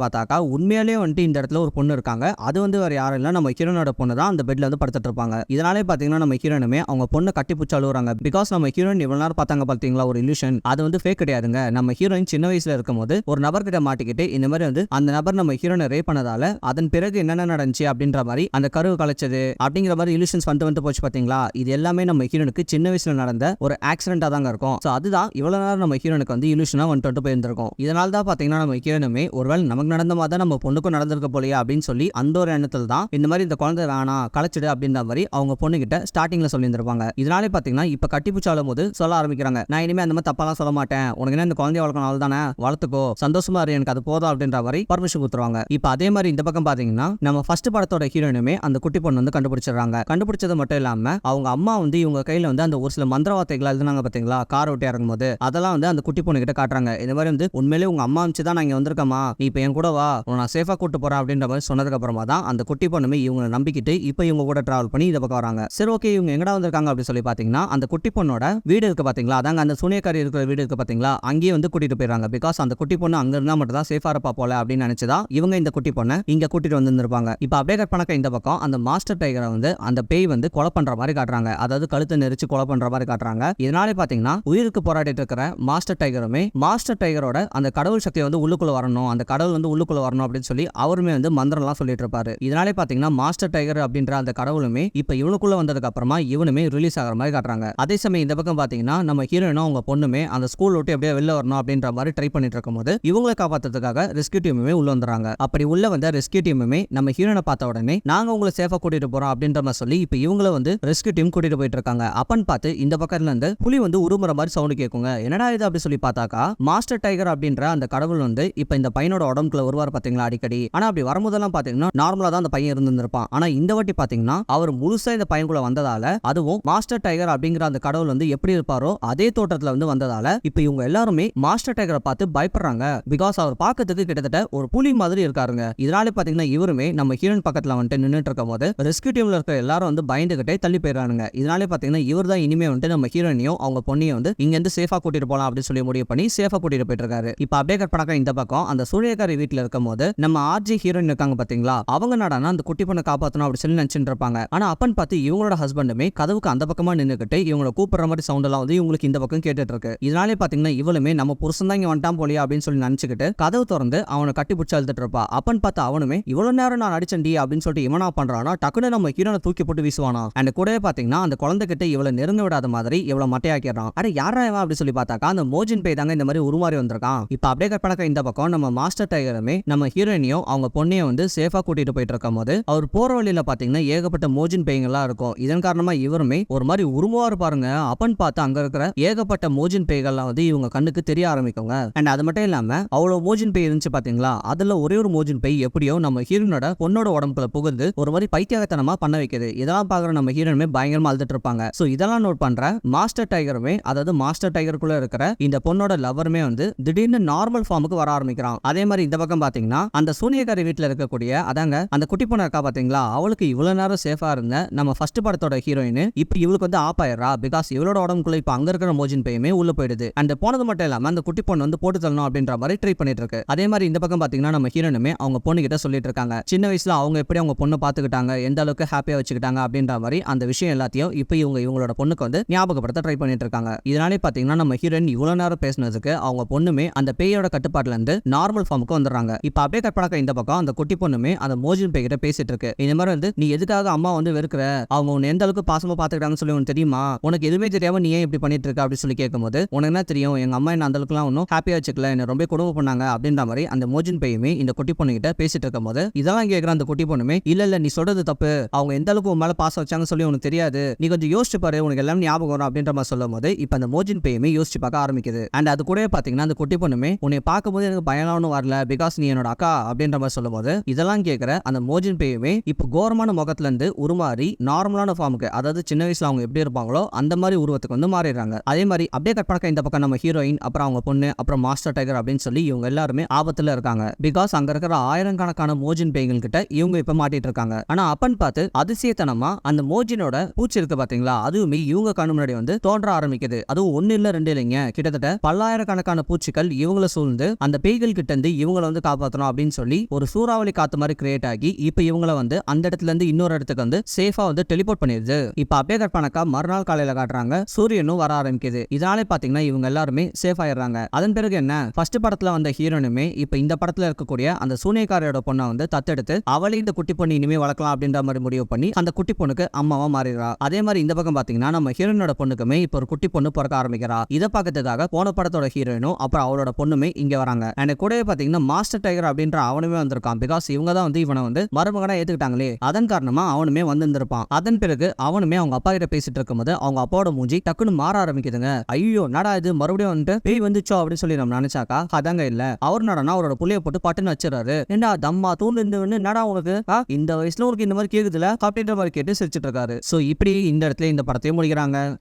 பார்த்தாக்கா உண்மையிலேயே வந்துட்டு இந்த இடத்துல ஒரு பொண்ணு இருக்காங்க. அது வந்து வேற யாரும் இல்ல. நம்ம ஹீரோனோட பொண்ணு தான் அந்த பெட்ல வந்து படுத்துட்டு இருப்பாங்க. இதனாலே பாத்தீங்கன்னா நம்ம ஹீரோனுமே அவங்க பொண்ணை கட்டி பிடிச்சி அழுகுறாங்க பிகாஸ் நம்ம ஹீரோயின் இவ்வளவு நேரம் பார்த்தாங்க பாத்தீங்களா ஒரு இல்யூஷன் அது வந்து ஃபேக் கிடையாதுங்க. நம்ம ஹீரோயின் சின்ன வயசுல இருக்கும்போது ஒரு நபர்கிட்ட மாட்டிக்கிட்டு இந்த மாதிரி வந்து அந்த நபர் நம்ம ஹீரோனை ரேப் பண்ணதால அதன் பிறகு என்னென்ன நடந்துச்சு அப்படின்ற மாதிரி அந்த கருவு கலைச்சது அப்படிங்கிற மாதிரி இல்யூஷன்ஸ் வந்து வந்து போச்சு பாத்தீங்களா? இது எல்லாமே நம்ம ஹீரோனுக்கு சின்ன வயசுல நடந்த ஒரு ஆக்சிடென்டா தாங்க இருக்கும். ஸோ அதுதான் இவ்வளவு நேரம் நம்ம ஹீரோனுக்கு வந்து இல்யூஷனா வந்துட்டு வந்து போயிருந்திருக்கும். இதனால தான் பாத்தீங்கன்னா நம்ம ஹீரோனுமே ஒருவேளை நமக்கு நடந்த மாதிரி தான் நம்ம பொண்ணுக்கும் நடந்திருக்க போலியா அப்படின்னு சொல்லி அந்த ஒரு எண்ணத்தில் தான் இந்த மாதிரி இந்த குழந்தை வேணாம் கலைச்சிடு அப்படின்ற மாதிரி அவங்க பொண்ணுகிட்ட ஸ்டார்டிங்ல சொல்லியிருந்திருப்பாங்க. இதனாலே பாத்தீங்கன்னா இப்ப கட்டிப்பூச்சாலும் போது சொல்ல ஆரம்பிக்கிறாங்க. நான் இனிமே அந்த மாதிரி தப்பாலாம் சொல்ல மாட்டேன். உனக்கு என்ன இந்த குழந்தைய வளர்க்கணும்? தானே வளர்த்துக்கோ. சந்தோஷமா இரு எனக்கு அது போதும் அப்படின்ற மாதிரி பர்மிஷன் கொடுத்துருவாங்க. இப்போ அதே மாதிரி இந்த பக்கம் பாத்தீங்கன்னா நம்ம ஃபர்ஸ்ட் படத்தோட ஹீரோயினுமே அந்த குட்டி பொண்ணு வந்து கண்டுபிடிச்சிடுறாங்க. கண்டுபிடிச்சது மட்டும் இல்லாம அவங்க அம்மா வந்து இவங்க கையில வந்து அந்த ஒரு சில மந்திர வார்த்தைகள் எழுதுனாங்க பாத்தீங்களா? கார் ஓட்டி இறங்கும் போது அதெல்லாம் வந்து அந்த குட்டி பொண்ணு கிட்ட காட்டுறாங்க. இந்த மாதிரி வந்து உண்மையிலேயே உங்க அம்மா அமிச்சு தான் நான் இங்க வந்திருக்கமா நீ இப்போ என் கூட வா. நான் சேஃபா கூட்டு போறேன் அப்படின்ற மாதிரி சொன்னதுக்கு அப்புறமா தான் அந்த குட்டி பொண்ணுமே இவங்களை நம்பிக்கிட்டு இப்போ இவங்க கூட டிராவல் பண்ணி இந்த பக்கம் வராங்க. சரி ஓகே இவங்க எங்கடா வந்திருக்காங்க அப்படின்னு சொல்லி பாத்தீங்கன்னா அந்த குட்டி பொண்ணோட வீடு இருக்கு பாத்தீங்களா? அதாங்க அந்த சூனியக்காரி இருக்கிற வீடு இருக்கு பாத்தீங்களா? அங்கேயே வந்து கூட்டிட்டு போயிடுறாங்க. பிகாஸ் அந்த குட்டி பொண்ணு அங்க இருந்தா மட்டும் தான் சேஃபா இருப்பா போல அப்படின்னு நினைச்சுதான் இவங்க இந்த குட்டி பொண்ணை இங்க கூட்டிட்டு வந்திருப்பாங்க இப்போ அப்படியே கட் பண்ணக்க இந்த பக்கம் அந்த மாஸ்டர் டைகரை வந்து அந்த பேய் வந்து கொலை பண்ற மாதிரி காட்டுறாங்க. அதாவது கழுத்தை நெரிச்சு கொலை பண்ற மாதிரி காட்டுறாங்க. இதனாலே பாத்தீங்கன்னா உயிருக்கு போராடிட்டு இருக்கிற மாஸ்டர் டைகருமே மாஸ்டர் டைகரோட அந்த கடவுள் சக்தி வந்து உள்ளுக்குள்ள வரணும் அந்த கடவுள் வந்து உள்ளுக்குள்ள வரணும் அப்படின்னு சொல்லி அவருமே வந்து மந்திரம்லாம் சொல்லிட்டு இருப்பாரு. இதனாலே பாத்தீங்கன்னா மாஸ்டர் டைகர் அப்படின்ற அந்த கடவுளுமே இப்ப இவனுக்குள்ள வந்ததுக்கு அப்புறமா இவனுமே ரிலீஸ் ஆகிற மாதிரி காட்டுறாங்க. அதே சமயம் இந்த பக்கம் பாத்தீங்கன்னா நம்ம ஹீரோயினும் அவங்க பொண்ணுமே அந்த ஸ்கூல் விட்டு எப்படியே வெளில வரணும் அப்படின்ற மாதிரி ட்ரை பண்ணிட்டு போது இவங்களை காப்பாத்துறதுக்காக ரெஸ்கியூ டீமுமே உள்ள வந்துறாங்க அப்படி உள்ள வந்த ரெஸ்கியூ டீமுமே நம்ம ஹீரோனை பார்த்த உடனே நாங்க உங்களை சேஃபா கூட்டிட்டு போறோம் அப்படின்ற மாதிரி சொல்லி இப்ப இவங்கள வந்து ரெஸ்கியூ டீம் கூட்டிட்டு போயிட்டு இருக்காங்க. அப்பன்னு பார்த்து இந்த பக்கத்துல இருந்து புலி வந்து உருமுற மாதிரி சவுண்ட் கேட்குங்க என்னடா இது? அப்படி சொல்லி பார்த்தாக்கா மாஸ்டர் டைகர் அப்படின்ற அந்த கடவுள் வந்து இப்ப இந்த பையனோட உடம்புக்குள்ள வருவார் பாத்தீங்களா அடிக்கடி? ஆனா அப்படி வரும்போதெல்லாம் பாத்தீங்கன்னா நார்மலா தான் அந்த பையன் இருந்திருப்பான் ஆனா இந்த வாட்டி பாத்தீங்கன்னா அவர் முழுசா இந்த பையன்குள்ள வந்ததால அதுவும் மாஸ்டர் டைகர் அப்படிங்கிற அந்த கடவுள் வந்து எப்படி இருப்பாரோ அதே தோட்டத்துல வந்து வந்ததால இப்ப இவங்க எல்லாருமே மாஸ்டர் டைகரை பார்த்து பயப்படுறாங்க. பிகாஸ் அவர் பாக்கிறதுக்கு கிட்டத்தட்ட ஒரு புலி மாதிரி இருக்காருங்க. இதனால பாத்தீங்கன்னா இவருமே நம்ம ஹீரோயின் பக்கத்துல வந்துட்டு நின்னுட்டு இருக்கும் போது ரெஸ்கியூ டீம்ல இருக்க எல்லாரும் வந்து பயந்துகிட்டே தள்ளி போயிடுறானுங்க. இதனாலே பாத்தீங்கன்னா இவர் தான் இனிமே வந்துட்டு நம்ம ஹீரோனையும் அவங்க பொண்ணையும் வந்து இங்க இருந்து சேஃபா கூட்டிட்டு போலாம் அப்படின்னு சொல்லி முடிவு பண்ணி சேஃபா கூட்டிட்டு போயிட்டு இருக்காரு. இப்ப அப்படியே கட் பண்ணாக்க இந்த பக்கம் அந்த சூரியகாரி வீட்டுல இருக்கும் போது நம்ம ஆர்ஜி ஹீரோயின் இருக்காங்க பாத்தீங்களா அவங்க நாடானா அந்த குட்டி பொண்ணை காப்பாத்தணும் அப்படின்னு சொல்லி நினைச்சிட்டு இருப்பாங்க. ஆனா அப்பன் பார்த்து இவங்களோட ஹஸ்பண்டுமே கதவுக்கு அந்த பக்கமா நின்னுக்கிட்டு இவங்கள கூப்பிடுற மாதிரி சவுண்ட் எல்லாம் வந்து இவங்களுக்கு இந்த பக்கம் கேட்டுட்டு இருக்கு. இதனாலே பாத்தீங்கன்னா இவளுமே நம்ம புருஷன் தான் இங்க வந்துட்டான் போலியா அப்படின்னு சொல்லி நினைச்சுக்கிட்டு கதவு திறந்து அவனை கட்டி பிடிச்சி அழுதுட்டு இருப்பா. அப்பன்னு பார்த்தா அவனுமே இவ்வளவு நேரம் நான் அடிச்சண்டி அப்படின்னு சொல்லிட்டு இவனா பண்றானா? டக்குன்னு நம்ம ஹீரோனை தூக்கி போட்டு வீசுவானா? அண்ட் கூடவே பாத்தீங்கன்னா அந்த குழந்தை கிட்ட இவளை நெருங்க விடாத மாதிரி இவ்வளவு மட்டையாக்கிறான் அட யாரா இவன்? அப்படி சொல்லி பார்த்தாக்கா அந்த மோஜின் பேய் தாங்க இந்த மாதிரி உருமாறி வந்திருக்கான். இப்ப அப்படியே கற்பனக்க இந்த பக்கம் நம்ம மாஸ்டர் டைகருமே நம்ம ஹீரோயினையும் அவங்க பொண்ணையும் வந்து சேஃபா கூட்டிட்டு போயிட்டு இருக்கும் போது அவர் போற வழியில பாத்தீங்கன்னா ஏகப்பட்ட மோஜின் பேய்கள்லாம் இருக்கும். இதன் காரணமா இவருமே ஒரு மாதிரி உருமாறு பாருங்க. அப்பன்னு பார்த்து அங்க இருக்கிற ஏகப்பட்ட மோஜின் பேய்கள்லாம் வந்து இவங்க கண்ணுக்கு தெரிய ஆரம்பிக்குங்க. அண்ட் அது மட்டும் இல்ல இல்லாம அவ்வளவு மோஜின் பை இருந்துச்சு பாத்தீங்களா? அதுல ஒரே ஒரு மோஜின் பை எப்படியோ நம்ம ஹீரோனோட பொண்ணோட உடம்புல புகுந்து ஒரு மாதிரி பைத்தியகத்தனமா பண்ண வைக்குது. இதெல்லாம் பாக்குற நம்ம ஹீரோனுமே பயங்கரமா அழுதுட்டு இருப்பாங்க. சோ இதெல்லாம் நோட் பண்ற மாஸ்டர் டைகருமே அதாவது மாஸ்டர் டைகருக்குள்ள இருக்கிற இந்த பொண்ணோட லவருமே வந்து திடீர்னு நார்மல் ஃபார்முக்கு வர ஆரம்பிக்கிறான். அதே மாதிரி இந்த பக்கம் பாத்தீங்கன்னா அந்த சூனியக்காரி வீட்டுல இருக்கக்கூடிய அதாங்க அந்த குட்டி பொண்ணு இருக்கா பாத்தீங்களா? அவளுக்கு இவ்வளவு நேரம் சேஃபா இருந்த நம்ம ஃபர்ஸ்ட் படத்தோட ஹீரோயின் இப்போ இவளுக்கு வந்து ஆப் ஆயிடுறா. பிகாஸ் இவளோட உடம்புக்குள்ள இப்போ அங்க இருக்கிற மோஜின் பையுமே உள்ள போயிடுது. அந்த போனது மட்டும் இல்லாம அந்த குட்டி பொண்ணு வந்து போட்டு தள்ளணும் அப்படின்னு அப்படின்ற மாதிரி ட்ரை பண்ணிட்டு இருக்கு அதே மாதிரி இந்த பக்கம் பாத்தீங்கன்னா நம்ம ஹீரோனுமே அவங்க பொண்ணு கிட்ட சொல்லிட்டு இருக்காங்க சின்ன வயசுல அவங்க எப்படி அவங்க பொண்ணு பாத்துக்கிட்டாங்க எந்த அளவுக்கு ஹாப்பியா வச்சுக்கிட்டாங்க அப்படின்ற மாதிரி அந்த விஷயம் எல்லாத்தையும் இப்போ இவங்க இவங்களோட பொண்ணுக்கு வந்து ஞாபகப்படுத்த ட்ரை பண்ணிட்டு இருக்காங்க இதனாலே பாத்தீங்கன்னா நம்ம ஹீரோயின் இவ்வளவு நேரம் பேசினதுக்கு அவங்க பொண்ணுமே அந்த பேயோட கட்டுப்பாட்டுல இருந்து நார்மல் ஃபார்முக்கு வந்துடுறாங்க. இப்போ அப்படியே கற்பனாக்க இந்த பக்கம் அந்த குட்டி பொண்ணுமே அந்த மோஜின் பே கிட்ட பேசிட்டு இருக்கு இந்த மாதிரி வந்து நீ எதுக்காக அம்மா வந்து வெறுக்கிற? அவங்க உன்னை எந்த அளவுக்கு பாசமா பாத்துக்கிட்டாங்கன்னு சொல்லி உனக்கு தெரியுமா? உனக்கு எதுவுமே தெரியாம நீ ஏன் இப்படி பண்ணிட்டு இருக்க அப்படின்னு சொல்லி கேட்கும்போது உனக்கு என்ன தெரியும்? எங்க அம்மா என்ன அந்த அளவுக்குலாம் ஒன்றும் ஹாப்பியா வச்சுக்கல. என்ன ரொம்ப குடும்பம் பண்ணாங்க அப்படின்ற மாதிரி அந்த மோஜின் பையுமே இந்த குட்டி பொண்ணு கிட்ட பேசிட்டு இருக்கும் போது இதெல்லாம் கேட்குற அந்த குட்டி பொண்ணுமே. இல்ல இல்ல நீ சொல்றது தப்பு. அவங்க எந்த அளவுக்கு உன் மேல பாசம் வச்சாங்க சொல்லி உனக்கு தெரியாது. நீ கொஞ்சம் யோசிச்சு பாரு. உனக்கு எல்லாம் ஞாபகம் வரும். அப்படின்ற மாதிரி சொல்லும் போது இப்போ அந்த மோஜின் பையுமே யோசிச்சு பார்க்க ஆரம்பிக்குது. அண்ட் அது கூட பாத்தீங்கன்னா அந்த குட்டி பொண்ணுமே உன்னை பார்க்கும்போது எனக்கு பயம்லாம் வரல. பிகாஸ் நீ என்னோட அக்கா. அப்படின்ற மாதிரி சொல்லும் போது இதெல்லாம் கேட்குற அந்த மோஜின் பேயுமே இப்போ கோரமான முகத்துல இருந்து உருமாறி நார்மலான ஃபார்முக்கு அதாவது சின்ன வயசுல அவங்க எப்படி இருப்பாங்களோ அந்த மாதிரி உருவத்துக்கு வந்து மாறிடுறாங்க. அதே மாதிரி அப்படியே கட் பண்ணக்க இந்த பக்கம் நம்ம ஹீரோயின் அப்புறம் அவங்க பொண்ணு அப்புறம் மாஸ்டர் டைகர் அப்படின்னு சொல்லி இவங்க எல்லாருமே ஆபத்துல இருக்காங்க. பிகாஸ் அங்க இருக்கிற ஆயிரக்கணக்கான மோஜின் பேய்கள் கிட்ட இவங்க இப்ப மாட்டிட்டு இருக்காங்க. ஆனா அப்பன் பார்த்து அதிசயத்தனமா அந்த மோஜினோட பூச்சி இருக்கு பாத்தீங்களா? அதுவுமே இவங்க கண்ணு முன்னாடி வந்து தோன்ற ஆரம்பிக்குது. அதுவும் ஒன்னு இல்ல ரெண்டு இல்லைங்க. கிட்டத்தட்ட பல்லாயிரக்கணக்கான பூச்சிகள் இவங்கள சூழ்ந்து அந்த பேய்கள் கிட்ட இருந்து இவங்கள வந்து காப்பாற்றணும் அப்படின்னு சொல்லி ஒரு சூறாவளி காத்து மாதிரி கிரியேட் ஆகி இப்ப இவங்கள வந்து அந்த இடத்துல இருந்து இன்னொரு இடத்துக்கு வந்து சேஃபா வந்து டெலிபோர்ட் பண்ணிடுது. இப்ப அப்படியே பணக்கா மறுநாள் காலையில காட்டுறாங்க. சூரியனும் வர ஆரம்பிக்குது. இதனாலே பாத்தீங்கன்னா இவங்க எல்லாருமே சேஃப் ஆயிடுறாங்க. அதன் பிறகு என்ன? ஃபர்ஸ்ட் படத்தில் வந்த ஹீரோனுமே இப்போ இந்த படத்தில் இருக்கக்கூடிய அந்த சூனியக்காரையோட பொண்ணை வந்து தத்தெடுத்து அவளே இந்த குட்டி பொண்ணு இனிமே வளர்க்கலாம் அப்படின்ற மாதிரி முடிவு பண்ணி அந்த குட்டி பொண்ணுக்கு அம்மாவா மாறிடுறா. அதே மாதிரி இந்த பக்கம் பாத்தீங்கன்னா நம்ம ஹீரோனோட பொண்ணுக்குமே இப்போ ஒரு குட்டி பொண்ணு பிறக்க ஆரம்பிக்கிறா. இதை பார்க்கறதுக்காக போன படத்தோட ஹீரோயினும் அப்புறம் அவளோட பொண்ணுமே இங்க வராங்க. அண்ட் கூடவே பாத்தீங்கன்னா மாஸ்டர் டைகர் அப்படின்ற அவனுமே வந்திருக்கான். பிகாஸ் இவங்க தான் வந்து இவனை வந்து மருமகனா ஏத்துக்கிட்டாங்களே. அதன் காரணமா அவனுமே வந்திருந்திருப்பான். அதன் பிறகு அவனுமே அவங்க அப்பா கிட்ட பேசிட்டு இருக்கும்போது அவங்க அப்பாவோட மூஞ்சி டக்குன்னு மாற ஆரம்பிக்குதுங்க. ஐயோ நடா இது? மறுபடியும் வந்துட்டு பேய் வந்துச்சோ? அப்படின்னு சொல்லி நம்ம நினைச்சாக்கா அதாங்க இல்ல. அவர் நடனா அவரோட புள்ளைய போட்டு பட்டுன்னு வச்சிடறாரு. என்ன தம்மா தூண்டு இருந்து என்னடா உனக்கு? இந்த வயசுல உனக்கு இந்த மாதிரி கேக்குதுல? அப்படின்ற மாதிரி கேட்டு சிரிச்சிட்டு இருக்காரு. சோ இப்படி இந்த இடத்துல இந்த படத்தையும் முடிக்கிறாங்க.